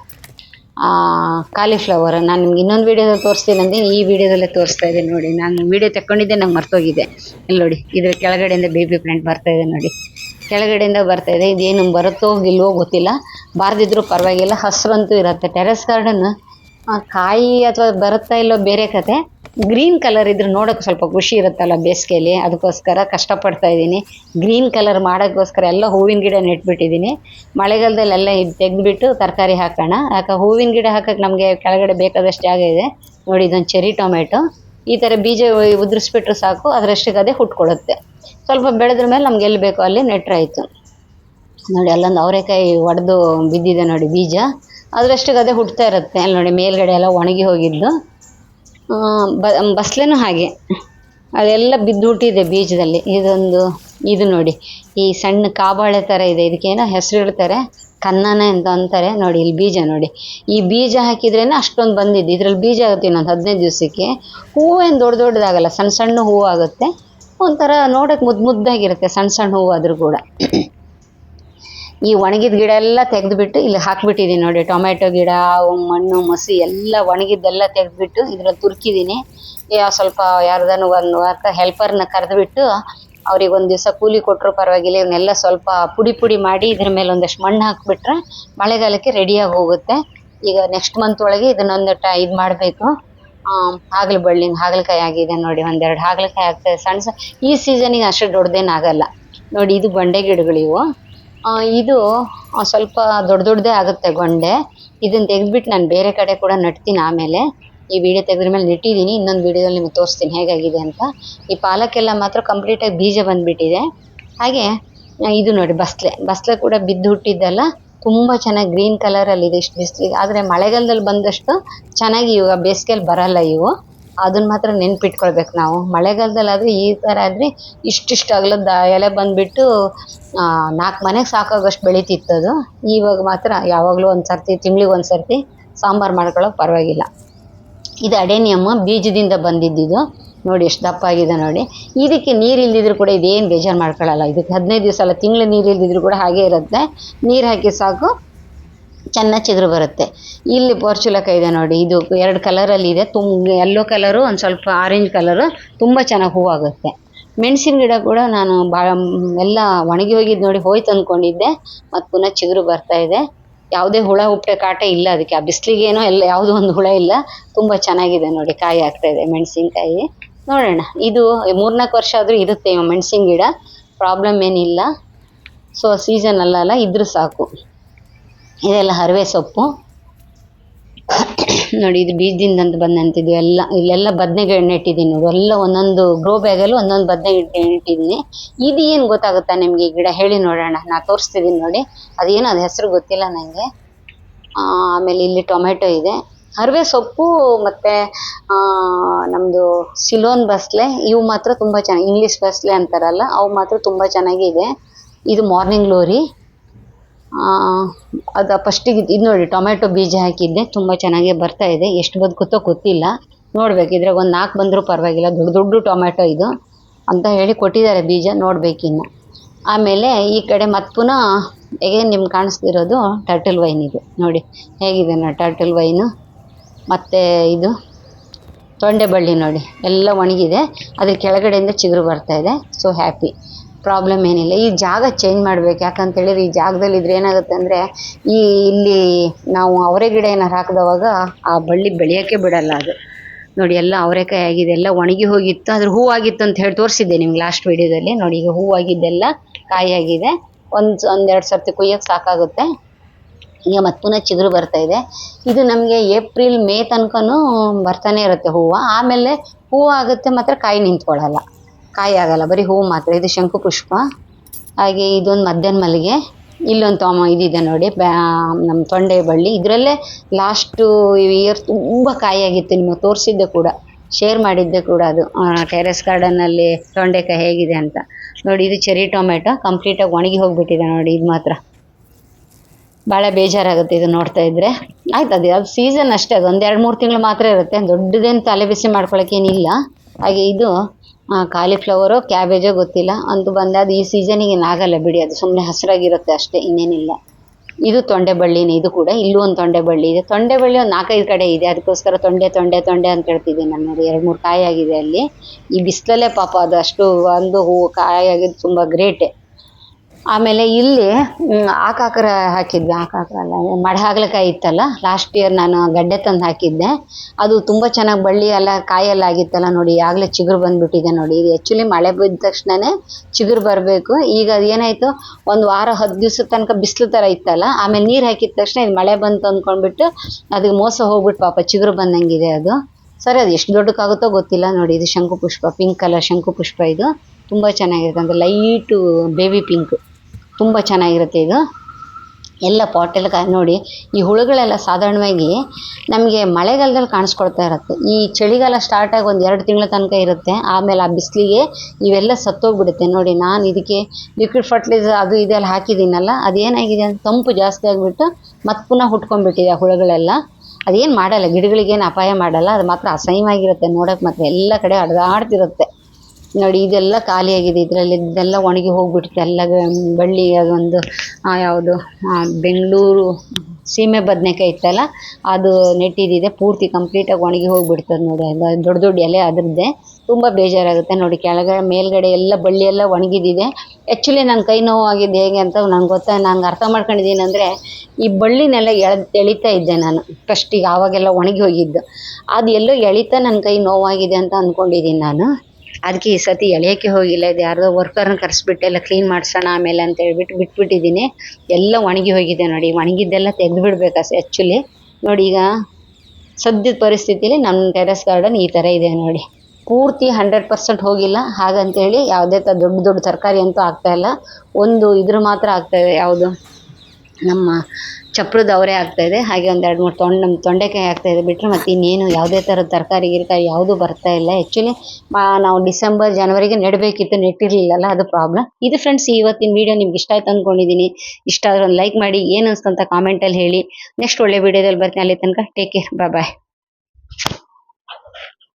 ಕಾಲಿಫ್ಲವರ್ ನಾನು ನಿಮ್ಗೆ ಇನ್ನೊಂದು ವೀಡಿಯೋದಲ್ಲಿ ತೋರಿಸ್ತೀನಿ ಅಂದಿನಿ ಈ ವಿಡಿಯೋದಲ್ಲೇ ತೋರಿಸ್ತಾ ಇದ್ದೀನಿ ನೋಡಿ. ನಾನು ವೀಡಿಯೋ ತಕ್ಕೊಂಡಿದ್ದೆ, ನಂಗೆ ಮರ್ತೋಗಿದೆ. ಇಲ್ಲಿ ನೋಡಿ, ಇದ್ರ ಕೆಳಗಡೆಯಿಂದ ಬೇಬಿ ಪ್ಲಾಂಟ್ ಬರ್ತಾ ಇದೆ ನೋಡಿ. ಕೆಳಗಡೆಯಿಂದ ಬರ್ತಾ ಇದೆ. ಇದೇನು ಬರುತ್ತೋ ಇಲ್ವೋ ಗೊತ್ತಿಲ್ಲ. ಬಾರ್ದಿದ್ರು ಪರವಾಗಿಲ್ಲ. ಹಸ್ರಂತೂ ಇರುತ್ತೆ. ಟೆರೆಸ್ ಗಾರ್ಡನ್ ಕಾಯಿ ಅಥವಾ ಬರುತ್ತಾ ಇಲ್ಲೋ ಬೇರೆ ಕತೆ. ಗ್ರೀನ್ ಕಲರ್ ಇದ್ರೆ ನೋಡೋಕೆ ಸ್ವಲ್ಪ ಖುಷಿ ಇರುತ್ತಲ್ಲ ಬೇಸಿಗೆಯಲ್ಲಿ ಅದಕ್ಕೋಸ್ಕರ ಕಷ್ಟಪಡ್ತಾ ಇದ್ದೀನಿ. ಗ್ರೀನ್ ಕಲರ್ ಮಾಡೋಕ್ಕೋಸ್ಕರ ಎಲ್ಲ ಹೂವಿನ ಗಿಡ ನೆಟ್ಬಿಟ್ಟಿದ್ದೀನಿ ಮಳೆಗಾಲದಲ್ಲೆಲ್ಲ ಇದು ತೆಗೆದುಬಿಟ್ಟು ತರಕಾರಿ ಹಾಕೋಣ. ಯಾಕೆ ಹೂವಿನ ಗಿಡ ಹಾಕೋಕೆ ನಮಗೆ ಕೆಳಗಡೆ ಬೇಕಾದಷ್ಟು ಜಾಗ ಇದೆ. ನೋಡಿ ಇದೊಂದು ಚೆರಿ ಟೊಮೆಟೊ ಈ ಥರ ಬೀಜ ಉದುರಿಸ್ಬಿಟ್ರೆ ಸಾಕು ಅದರಷ್ಟಿಗೆ ಅದೇ ಹುಟ್ಕೊಡುತ್ತೆ. ಸ್ವಲ್ಪ ಬೆಳೆದ್ರ ಮೇಲೆ ನಮ್ಗೆ ಎಲ್ಲಿ ಬೇಕೋ ಅಲ್ಲಿ ನೆಟ್ರಾಯಿತು ನೋಡಿ, ಅಲ್ಲೊಂದು ಅವರೆಕಾಯಿ ಒಡೆದು ಬಿದ್ದಿದೆ ನೋಡಿ ಬೀಜ. ಅದರಷ್ಟಿಗೆ ಅದೇ ಹುಟ್ತಾ ಇರುತ್ತೆ. ಅಲ್ಲಿ ನೋಡಿ ಮೇಲ್ಗಡೆ ಎಲ್ಲ ಒಣಗಿ ಹೋಗಿದ್ದು. ಬ, ಬಸ್ಲೆನೂ ಹಾಗೆ. ಅದೆಲ್ಲ ಬಿದ್ದು ಹುಟ್ಟಿದೆ ಬೀಜದಲ್ಲಿ ಇದೊಂದು, ಇದು ನೋಡಿ. ಈ ಸಣ್ಣ ಕಾಬಾಳೆ ಥರ ಇದೆ. ಇದಕ್ಕೇನೋ ಹೆಸರು ಇಡ್ತಾರೆ ಕನ್ನನ ಅಂತ ಅಂತಾರೆ. ನೋಡಿ, ಇಲ್ಲಿ ಬೀಜ ನೋಡಿ. ಈ ಬೀಜ ಹಾಕಿದ್ರೇ ಅಷ್ಟೊಂದು ಬಂದಿದ್ದು. ಇದ್ರಲ್ಲಿ ಬೀಜ ಆಗುತ್ತೆ ಇನ್ನೊಂದು ಹದಿನೈದು ದಿವಸಕ್ಕೆ. ಹೂವೇನು ದೊಡ್ಡ ದೊಡ್ಡದಾಗಲ್ಲ. ಸಣ್ಣ ಸಣ್ಣ ಹೂವು ಆಗುತ್ತೆ ಒಂಥರ ನೋಡೋಕೆ ಮುದ್ದು ಮುದ್ದಾಗಿರುತ್ತೆ. ಸಣ್ಣ ಸಣ್ಣ ಹೂವು ಆದರೂ ಕೂಡ. ಈ ಒಣಗಿದ ಗಿಡ ಎಲ್ಲ ತೆಗೆದುಬಿಟ್ಟು ಇಲ್ಲಿ ಹಾಕ್ಬಿಟ್ಟಿದ್ದೀನಿ ನೋಡಿ. ಟೊಮೆಟೊ ಗಿಡ ಮಣ್ಣು ಮಸಿ ಎಲ್ಲ ಒಣಗಿದ್ದೆಲ್ಲ ತೆಗೆದುಬಿಟ್ಟು ಇದ್ರಲ್ಲಿ ತುರ್ಕಿದೀನಿ. ಯಾ ಸ್ವಲ್ಪ ಯಾರ್ದಾನು ಒಂದು ವಾರ ಹೆಲ್ಪರ್ನ ಕರೆದುಬಿಟ್ಟು ಅವ್ರಿಗೆ ಒಂದು ದಿವಸ ಕೂಲಿ ಕೊಟ್ಟರು ಪರವಾಗಿಲ್ಲ ಇವನ್ನೆಲ್ಲ ಸ್ವಲ್ಪ ಪುಡಿ ಪುಡಿ ಮಾಡಿ ಇದ್ರ ಮೇಲೆ ಒಂದಷ್ಟು ಮಣ್ಣು ಹಾಕಿಬಿಟ್ರೆ ಮಳೆಗಾಲಕ್ಕೆ ರೆಡಿಯಾಗಿ ಹೋಗುತ್ತೆ. ಈಗ ನೆಕ್ಸ್ಟ್ ಮಂತ್ ಒಳಗೆ ಇದನ್ನೊಂದು ಟ ಇದು ಮಾಡಬೇಕು. ಹಾಗಲ ಬಳ್ಳಿ ಹಾಗಲಕಾಯಿ ಆಗಿದೆ ನೋಡಿ ಒಂದೆರಡು ಹಾಗಲಕಾಯಿ ಆಗ್ತದೆ ಸಣ್ಣ ಸಣ್ಣ ಈ ಸೀಸನಿಗೆ ಅಷ್ಟು ದೊಡ್ಡದೇನಾಗಲ್ಲ ನೋಡಿ ಇದು ಬಂಡೆ ಗಿಡಗಳು ಇವು ಆ, ಇದು ಸ್ವಲ್ಪ ದೊಡ್ಡ ದೊಡ್ಡದೇ ಆಗುತ್ತೆ ಗೊಂಡೆ. ಇದನ್ನ ತೆಗೆದ್ಬಿಟ್ಟು ನಾನು ಬೇರೆ ಕಡೆ ಕೂಡ ನಟ್ತೀನಿ ಆಮೇಲೆ. ಈ ವಿಡಿಯೋ ತೆಗೆದ್ರ ಮೇಲೆ ನೆಟ್ಟಿದ್ದೀನಿ ಇನ್ನೊಂದು ವಿಡಿಯೋದಲ್ಲಿ ನಿಮಗೆ ತೋರಿಸ್ತೀನಿ ಹೇಗಾಗಿದೆ ಅಂತ. ಈ ಪಾಲಕ್ಕೆಲ್ಲ ಮಾತ್ರ ಕಂಪ್ಲೀಟಾಗಿ ಬೀಜ ಬಂದ್ಬಿಟ್ಟಿದೆ. ಹಾಗೆ ಇದು ನೋಡಿ ಬಸ್ಲೆ. ಬಸ್ಲೆ ಕೂಡ ಬಿದ್ದು ಹುಟ್ಟಿದ್ದಲ್ಲ. ತುಂಬ ಚೆನ್ನಾಗಿ ಗ್ರೀನ್ ಕಲರಲ್ಲಿದೆ ಇಷ್ಟು ಬಿಸಿಲಿಗೆ. ಆದರೆ ಮಳೆಗಾಲದಲ್ಲಿ ಬಂದಷ್ಟು ಚೆನ್ನಾಗಿ ಇವಾಗ ಬೇಸಿಗೆಯಲ್ಲಿ ಬರಲ್ಲ ಇವು. ಅದನ್ನ ಮಾತ್ರ ನೆನ್ಪಿಟ್ಕೊಳ್ಬೇಕು ನಾವು. ಮಳೆಗಾಲದಲ್ಲಿ ಆದರೆ ಈ ಥರ ಆದರೆ ಇಷ್ಟಿಷ್ಟು ಅಗಲದ ಎಲೆ ಬಂದುಬಿಟ್ಟು ನಾಲ್ಕು ಮನೆಗೆ ಸಾಕಾಗೋಷ್ಟು ಬೆಳೀತಿತ್ತು ಅದು. ಇವಾಗ ಮಾತ್ರ ಯಾವಾಗಲೂ ಒಂದು ಸರ್ತಿ ತಿಂಗ್ಳಿಗೆ ಒಂದು ಸರ್ತಿ ಸಾಂಬಾರು ಮಾಡ್ಕೊಳ್ಳೋಕೆ ಪರವಾಗಿಲ್ಲ. ಇದು ಅಡೇನಿಯಮ್ಮ ಬೀಜದಿಂದ ಬಂದಿದ್ದಿದ್ದು ನೋಡಿ ಎಷ್ಟು ದಪ್ಪ ಆಗಿದೆ ನೋಡಿ. ಇದಕ್ಕೆ ನೀರು ಇಲ್ದಿದ್ರು ಕೂಡ ಇದೇನು ಬೇಜಾರು ಮಾಡ್ಕೊಳ್ಳಲ್ಲ ಇದಕ್ಕೆ ಹದಿನೈದು ದಿವಸ ಅಲ್ಲ, ತಿಂಗಳು ನೀರು ಇಲ್ದಿದ್ರು ಕೂಡ ಹಾಗೆ ಇರುತ್ತೆ. ನೀರು ಹಾಕಿ ಸಾಕು. ಚೆನ್ನಾಗಿ ಚಿಗುರು ಬರುತ್ತೆ. ಇಲ್ಲಿ ಪೋರ್ಚುಲಕ ಇದೆ ನೋಡಿ, ಇದು ಎರಡು ಕಲರಲ್ಲಿ ಇದೆ. ತುಂಬ ಯೆಲ್ಲೋ ಕಲರು ಒಂದು ಸ್ವಲ್ಪ ಆರೆಂಜ್ ಕಲರು ತುಂಬ ಚೆನ್ನಾಗಿ ಹೂವಾಗುತ್ತೆ. ಮೆಣಸಿನ ಗಿಡ ಕೂಡ ನಾನು ಭಾಳ ಎಲ್ಲ ಒಣಗಿ ಹೋಗಿದ್ದು ನೋಡಿ ಹೋಯ್ತು ಅಂದ್ಕೊಂಡಿದ್ದೆ ಮತ್ತು ಪುನಃ ಚಿಗುರು ಬರ್ತಾ ಇದೆ. ಯಾವುದೇ ಹುಳ ಹುಪ್ಪಟೆ ಕಾಟ ಇಲ್ಲ ಅದಕ್ಕೆ. ಆ ಬಿಸಿಲಿಗೇನೋ ಎಲ್ಲ ಯಾವುದೋ ಒಂದು ಹುಳ ಇಲ್ಲ. ತುಂಬ ಚೆನ್ನಾಗಿದೆ ನೋಡಿ, ಕಾಯಿ ಆಗ್ತಾ ಇದೆ ಮೆಣಸಿನ್ಕಾಯಿ ನೋಡೋಣ. ಇದು ಮೂರ್ನಾಲ್ಕು ವರ್ಷ ಆದರೂ ಇರುತ್ತೆ ಮೆಣಸಿನ ಗಿಡ. ಪ್ರಾಬ್ಲಮ್ ಏನಿಲ್ಲ. ಸೊ ಸೀಸನ್ ಅಲ್ಲ, ಇದ್ರೂ ಸಾಕು. ಇದೆಲ್ಲ ಹರವೆ ಸೊಪ್ಪು. ನೋಡಿ, ಇದು ಬೀಜದಿಂದ ಅಂತ ಬಂದಂತಿದ್ದು ಎಲ್ಲ, ಇಲ್ಲೆಲ್ಲ ಬದನೆಗೆ ಎಣ್ಣೆ ಇಟ್ಟಿದ್ದೀನಿ ನೋಡಿ. ಎಲ್ಲ ಒಂದೊಂದು ಗ್ರೋ ಬ್ಯಾಗಲ್ಲಿ ಒಂದೊಂದು ಬದನೆ ಎಣ್ಣೆ ನೆಟ್ಟಿದ್ದೀನಿ ಇದು ಏನು ಗೊತ್ತಾಗುತ್ತಾ ನಿಮಗೆ ಗಿಡ? ಹೇಳಿ ನೋಡೋಣ. ನಾ ತೋರಿಸ್ತಿದ್ದೀನಿ ನೋಡಿ. ಅದೇನು ಅದು ಹೆಸರು ಗೊತ್ತಿಲ್ಲ ನನಗೆ ಆಮೇಲೆ ಇಲ್ಲಿ ಟೊಮೆಟೊ ಇದೆ. ಹರವೆ ಸೊಪ್ಪು ಮತ್ತು ನಮ್ಮದು ಸಿಲೋನ್ ಬಸ್ಲೆ, ಇವು ಮಾತ್ರ ತುಂಬ ಚೆನ್ನಾಗಿ ಇಂಗ್ಲೀಷ್ ಬಸ್ಲೆ ಅಂತಾರಲ್ಲ, ಅವು ಮಾತ್ರ ತುಂಬ ಚೆನ್ನಾಗಿದೆ. ಇದು ಮಾರ್ನಿಂಗ್ ಗ್ಲೋರಿ ಅದು ಫಸ್ಟಿಗೆ ಇದು ನೋಡಿ ಟೊಮೆಟೊ ಬೀಜ ಹಾಕಿದ್ದೆ, ತುಂಬ ಚೆನ್ನಾಗೇ ಬರ್ತಾ ಇದೆ. ಎಷ್ಟು ಬದುಕುತ್ತೋ ಗೊತ್ತಿಲ್ಲ. ನೋಡ್ಬೇಕು, ಇದ್ರಾಗ ಒಂದು ನಾಲ್ಕು ಬಂದರೂ ಪರವಾಗಿಲ್ಲ. ದೊಡ್ಡ ದೊಡ್ಡ ಟೊಮೆಟೊ ಇದು. ಅಂತ ಹೇಳಿ ಕೊಟ್ಟಿದ್ದಾರೆ ಬೀಜ, ನೋಡ್ಬೇಕಿನ್ನು. ಆಮೇಲೆ ಈ ಕಡೆ ಮತ್ತೆ ಪುನಃ ಹೇಗೆ ನಿಮ್ಗೆ ಕಾಣಿಸ್ತಿರೋದು? ಟರ್ಟಲ್ ವೈನ್ ಇದು. ನೋಡಿ, ಹೇಗಿದೆ ನೋಡಿ ಟರ್ಟಲ್ ವೈನು ಮತ್ತು ಇದು ತೊಂಡೆ ಬಳ್ಳಿ ನೋಡಿ. ಎಲ್ಲ ಒಣಗಿದೆ. ಅದ್ರ ಕೆಳಗಡೆಯಿಂದ ಚಿಗುರು ಬರ್ತಾ ಇದೆ. ಸೊ ಹ್ಯಾಪಿ ಪ್ರಾಬ್ಲಮ್ ಏನಿಲ್ಲ. ಈ ಜಾಗ ಚೇಂಜ್ ಮಾಡ್ಬೇಕು. ಯಾಕಂತೇಳಿದ್ರೆ ಈ ಜಾಗದಲ್ಲಿ ಇದ್ರೆ ಏನಾಗುತ್ತೆ ಅಂದರೆ, ಈ ಇಲ್ಲಿ ನಾವು ಅವರೆ ಗಿಡ ಏನಾರು ಹಾಕಿದವಾಗ ಆ ಬಳ್ಳಿ ಬೆಳೆಯೋಕ್ಕೆ ಬಿಡಲ್ಲ ಅದು. ನೋಡಿ, ಎಲ್ಲ ಅವರೆಕಾಯಿ ಆಗಿದೆ ಎಲ್ಲ ಒಣಗಿ ಹೋಗಿತ್ತು. ಅದ್ರ ಹೂವಾಗಿತ್ತು ಅಂತ ಹೇಳಿ ತೋರಿಸಿದ್ದೆ ನಿಮ್ಗೆ ಲಾಸ್ಟ್ ವಿಡಿಯೋದಲ್ಲಿ ನೋಡಿ, ಈಗ ಹೂವಾಗಿದ್ದೆಲ್ಲ ಕಾಯಿ ಆಗಿದೆ. ಒಂದು ಒಂದೆರಡು ಸರ್ತಿ ಕುಯ್ಯೋಕ್ಕೆ ಸಾಕಾಗುತ್ತೆ. ಈಗ ಮತ್ತೆ ಪುನಃ ಚಿಗುರು ಬರ್ತಾ ಇದೆ. ಇದು ನಮಗೆ ಏಪ್ರಿಲ್ ಮೇ ತನಕನೂ ಬರ್ತಾನೆ ಇರುತ್ತೆ ಹೂವು. ಆಮೇಲೆ ಹೂವು ಆಗುತ್ತೆ ಮಾತ್ರ ಕಾಯಿ ನಿಂತ್ಕೊಳ್ಳಲ್ಲ. ಕಾಯಿ ಆಗಲ್ಲ, ಬರೀ ಹೂವು ಮಾತ್ರ. ಇದು ಶಂಕು ಪುಷ್ಪ. ಹಾಗೆ ಇದೊಂದು ಮಧ್ಯಾಹ್ನ ಮಲ್ಲಿಗೆ. ಇಲ್ಲೊಂದು ತೊಮ ಇದಿದೆ ನೋಡಿ ನಮ್ಮ ತೊಂಡೆ ಬಳ್ಳಿ. ಇದರಲ್ಲೇ ಲಾಸ್ಟು ಇಯರ್ ತುಂಬ ಕಾಯಿಯಾಗಿತ್ತು ನಿಮಗೆ ತೋರಿಸಿದ್ದೆ ಕೂಡ. ಶೇರ್ ಮಾಡಿದ್ದೆ ಕೂಡ ಅದು. ಟೆರೆಸ್ ಗಾರ್ಡನಲ್ಲಿ ತೊಂಡೆಕಾಯಿ ಹೇಗಿದೆ ಅಂತ. ನೋಡಿ, ಇದು ಚೆರಿ ಟೊಮೆಟೊ ಕಂಪ್ಲೀಟಾಗಿ ಒಣಗಿ ಹೋಗಿಬಿಟ್ಟಿದೆ ನೋಡಿ, ಇದು ಮಾತ್ರ. ಭಾಳ ಬೇಜಾರಾಗುತ್ತೆ ಇದು ನೋಡ್ತಾ ಇದ್ರೆ. ಆಯ್ತು ಅದು ಅದು ಸೀಸನ್ ಅಷ್ಟೇ. ಅದು ಒಂದು ಎರಡು ಮೂರು ತಿಂಗಳು ಮಾತ್ರ ಇರುತ್ತೆ. ದೊಡ್ಡದೇನು ತಲೆ ಬಿಸಿ ಮಾಡ್ಕೊಳಕ್ಕೇನಿಲ್ಲ ಹಾಗೆ ಇದು ಕಾಲಿಫ್ಲವರು ಕ್ಯಾಬೇಜೋ ಗೊತ್ತಿಲ್ಲ. ಅಂತೂ ಬಂದಾದ ಈ ಸೀಸನಿಗೆ ಆಗಲ್ಲ ಬಿಡಿ. ಅದು ಸುಮ್ಮನೆ ಹಸಿರಾಗಿರುತ್ತೆ ಅಷ್ಟೇ, ಇನ್ನೇನಿಲ್ಲ. ಇದು ತೊಂಡೆ ಬಳ್ಳಿನೇ, ಇದು ಕೂಡ. ಇಲ್ಲೂ ಒಂದು ತೊಂಡೆ ಬಳ್ಳಿ ಇದೆ. ತೊಂಡೆ ಬಳ್ಳಿ ಒಂದು ನಾಲ್ಕೈದು ಕಡೆ ಇದೆ. ಅದಕ್ಕೋಸ್ಕರ ತೊಂಡೆ ತೊಂಡೆ ತೊಂಡೆ ಅಂತ ಹೇಳ್ತಿದ್ದೀನಿ ನಾನು ನೋಡಿ ಎರಡು ಮೂರು ಕಾಯಿ ಆಗಿದೆ ಅಲ್ಲಿ. ಈ ಬಿಸಿಲಲ್ಲೇ ಪಾಪ ಅದು ಅಷ್ಟು ಒಂದು ಹೂವು, ಕಾಯಿ ಆಗಿದ್ದು ತುಂಬ ಗ್ರೇಟೆ ಆಮೇಲೆ ಇಲ್ಲಿ ಆಕಾಕರ ಹಾಕಿದ್ವಿ ಆಕಾಕರ ಅಲ್ಲ, ಮಡಹಾಗಲಕಾಯಿ ಇತ್ತಲ್ಲ ಲಾಸ್ಟ್ ಇಯರ್ ನಾನು ಗಡ್ಡೆ ತಂದು ಹಾಕಿದ್ದೆ. ಅದು ತುಂಬ ಚೆನ್ನಾಗಿ ಬಳ್ಳಿ ಎಲ್ಲ, ಕಾಯೆಲ್ಲ ಆಗಿತ್ತಲ್ಲ ನೋಡಿ ಆಗಲೇ ಚಿಗುರು ಬಂದುಬಿಟ್ಟಿದೆ ನೋಡಿ. ಇದು ಆ್ಯಕ್ಚುಲಿ ಮಳೆ ಬಿದ್ದ ತಕ್ಷಣವೇ ಚಿಗುರು ಬರಬೇಕು. ಈಗ ಅದು ಏನಾಯಿತು, ಒಂದು ವಾರ ಹತ್ತು ದಿವಸದ ತನಕ ಬಿಸಿಲು ಥರ ಇತ್ತಲ್ಲ, ಆಮೇಲೆ ನೀರು ಹಾಕಿದ ತಕ್ಷಣ ಇದು ಮಳೆ ಬಂತು ಅಂದ್ಕೊಂಡ್ಬಿಟ್ಟು ಅದಕ್ಕೆ ಮೋಸ ಹೋಗ್ಬಿಟ್ಟು ಪಾಪ, ಚಿಗುರು ಬಂದಂಗಿದೆ ಅದು. ಸರಿ, ಅದು ಎಷ್ಟು ದೊಡ್ಡಕ್ಕಾಗುತ್ತೋ ಗೊತ್ತಿಲ್ಲ ನೋಡಿ, ಇದು ಶಂಕು ಪುಷ್ಪ ಪಿಂಕ್ ಕಲರ್ ಶಂಕು ಪುಷ್ಪ ಇದು. ತುಂಬ ಚೆನ್ನಾಗಿರುತ್ತೆ, ಅಂದರೆ ಲೈಟು ಬೇಬಿ ಪಿಂಕ್ ತುಂಬ ಚೆನ್ನಾಗಿರುತ್ತೆ ಇದು. ಎಲ್ಲ ಪಾಟಲ್ಲಿ ಕಾ, ನೋಡಿ, ಈ ಹುಳುಗಳೆಲ್ಲ ಸಾಧಾರಣವಾಗಿ ನಮಗೆ ಮಳೆಗಾಲದಲ್ಲಿ ಕಾಣಿಸ್ಕೊಳ್ತಾ ಇರುತ್ತೆ. ಈ ಚಳಿಗಾಲ ಸ್ಟಾರ್ಟ್ ಆಗಿ ಒಂದು ಎರಡು ತಿಂಗಳ ತನಕ ಇರುತ್ತೆ. ಆಮೇಲೆ ಆ ಬಿಸಿಲಿಗೆ ಇವೆಲ್ಲ ಸತ್ತೋಗ್ಬಿಡುತ್ತೆ. ನೋಡಿ, ನಾನು ಇದಕ್ಕೆ ಲಿಕ್ವಿಡ್ ಫರ್ಟಿಲೈಸರ್ ಅದು ಇದೆಲ್ಲ ಹಾಕಿದ್ದೀನಲ್ಲ, ಅದೇನಾಗಿದೆ ಅಂತ ತಂಪು ಜಾಸ್ತಿ ಆಗಿಬಿಟ್ಟು ಮತ್ತೆ ಪುನಃ ಹುಟ್ಕೊಂಡ್ಬಿಟ್ಟಿದೆ ಆ ಹುಳುಗಳೆಲ್ಲ. ಅದೇನು ಮಾಡಲ್ಲ, ಗಿಡಗಳಿಗೇನು ಅಪಾಯ ಮಾಡಲ್ಲ, ಅದು ಮಾತ್ರ ಅಸಹ್ಯವಾಗಿರುತ್ತೆ. ನೋಡೋಕೆ ಮಾತ್ರ ಎಲ್ಲ ಕಡೆ ಹರಿದಾಡ್ತಿರುತ್ತೆ ನೋಡಿ, ಇದೆಲ್ಲ ಖಾಲಿಯಾಗಿದೆ ಇದರಲ್ಲಿ ಇದೆಲ್ಲ ಒಣಗಿ ಹೋಗ್ಬಿಡುತ್ತೆ ಎಲ್ಲ ಬಳ್ಳಿ ಅದೊಂದು ಯಾವುದು ಬೆಂಗಳೂರು, ಸೀಮೆ ಬದನೆಕಾಯಿ ಇತ್ತಲ್ಲ, ಅದು ನೆಟ್ಟಿದ್ದಿದೆ ಪೂರ್ತಿ ಕಂಪ್ಲೀಟಾಗಿ ಒಣಗಿ ಹೋಗ್ಬಿಡ್ತದೆ ನೋಡಿ. ಅದು ದೊಡ್ಡ ದೊಡ್ಡ ಎಲೆ ಅದರದ್ದೇ. ತುಂಬ ಬೇಜಾರಾಗುತ್ತೆ ನೋಡಿ. ಕೆಳಗಡೆ ಮೇಲ್ಗಡೆ ಎಲ್ಲ ಬಳ್ಳಿ ಎಲ್ಲ ಒಣಗಿದಿದೆ. ಆ್ಯಕ್ಚುಲಿ ನನ್ನ ಕೈ ನೋವಾಗಿದ್ದು ಹೇಗೆ ಅಂತ ನಂಗೆ ಗೊತ್ತಾ, ನಂಗೆ ಅರ್ಥ ಮಾಡ್ಕೊಂಡಿದ್ದೀನಿ ಅಂದರೆ, ಈ ಬಳ್ಳಿನೆಲ್ಲ ಎಳೆ, ಎಳಿತಾ ಇದ್ದೆ ನಾನು. ಫಸ್ಟಿಗೆ ಆವಾಗೆಲ್ಲ ಒಣಗಿ ಹೋಗಿದ್ದು. ಅದು ಎಲ್ಲೋ ಎಳಿತಾ ನನ್ನ ಕೈ ನೋವಾಗಿದೆ ಅಂತ ಅಂದ್ಕೊಂಡಿದ್ದೀನಿ ನಾನು. ಅದಕ್ಕೆ ಈ ಸತಿ ಎಳೆಯೋಕ್ಕೆ ಹೋಗಿಲ್ಲ, ಇದು ಯಾರದೋ ವರ್ಕರ್ನ ಕರೆಸ್ಬಿಟ್ಟು ಎಲ್ಲ ಕ್ಲೀನ್ ಮಾಡ್ಸೋಣ ಆಮೇಲೆ ಅಂತ ಹೇಳ್ಬಿಟ್ಟು ಬಿಟ್ಬಿಟ್ಟಿದ್ದೀನಿ. ಎಲ್ಲ ಒಣಗಿ ಹೋಗಿದೆ ನೋಡಿ, ಒಣಗಿದ್ದೆಲ್ಲ ತೆಗೆದು ಬಿಡ್ಬೇಕು ಆ್ಯಕ್ಚುಲಿ ನೋಡಿ ಈಗ ಸದ್ಯದ ಪರಿಸ್ಥಿತಿಲಿ ನಮ್ಮ ಟೆರೆಸ್ ಗಾರ್ಡನ್ ಈ ಥರ ಇದೆ ನೋಡಿ. ಪೂರ್ತಿ ಹಂಡ್ರೆಡ್ ಪರ್ಸೆಂಟ್ ಹೋಗಿಲ್ಲ, ಹಾಗಂತೇಳಿ ಯಾವುದೇ ಥರ ದೊಡ್ಡ ದೊಡ್ಡ ತರಕಾರಿ ಅಂತೂ ಆಗ್ತಾ ಇಲ್ಲ. ಒಂದು ಇದ್ರ ಮಾತ್ರ ಆಗ್ತಾಯಿದೆ ಯಾವುದು? ನಮ್ಮ ಚಪ್ರದ ಅವರೇ ಆಗ್ತಾ ಇದೆ. ಹಾಗೆ ಒಂದ್ ಎರಡ್ ಮೂರು ತೊಂಡೆ ನಮ್ಮ ತೊಂಡೆಕಾಯಿ ಆಗ್ತಾ ಇದೆ. ಬಿಟ್ರೆ ಮತ್ತೆ ಇನ್ನೇನು ಯಾವುದೇ ಥರದ ತರಕಾರಿ, ಗಿರಕಾರಿ ಯಾವುದೂ ಬರ್ತಾ ಇಲ್ಲ. ಆ್ಯಕ್ಚುಲಿ ನಾವು ಡಿಸೆಂಬರ್, ಜನವರಿಗೆ ನೆಡಬೇಕಿತ್ತು, ನೆಟ್ಟಿರಲಿಲ್ಲಲ್ಲ, ಅದು ಪ್ರಾಬ್ಲಮ್ ಇದು ಫ್ರೆಂಡ್ಸ್ ಇವತ್ತಿನ ವಿಡಿಯೋ ನಿಮ್ಗೆ ಇಷ್ಟ ಆಯ್ತು ಅನ್ಕೊಂಡಿದೀನಿ. ಇಷ್ಟ ಆದ್ರೆ ಒಂದು ಲೈಕ್ ಮಾಡಿ, ಏನು ಕಾಮೆಂಟ್ ಅಲ್ಲಿ ಹೇಳಿ. ನೆಕ್ಸ್ಟ್ ಒಳ್ಳೆ ವಿಡಿಯೋದಲ್ಲಿ ಬರ್ತೀನಿ. ಅಲ್ಲಿ ತನಕ ಟೇಕ್ ಕೇರ್ ಬಾಯ್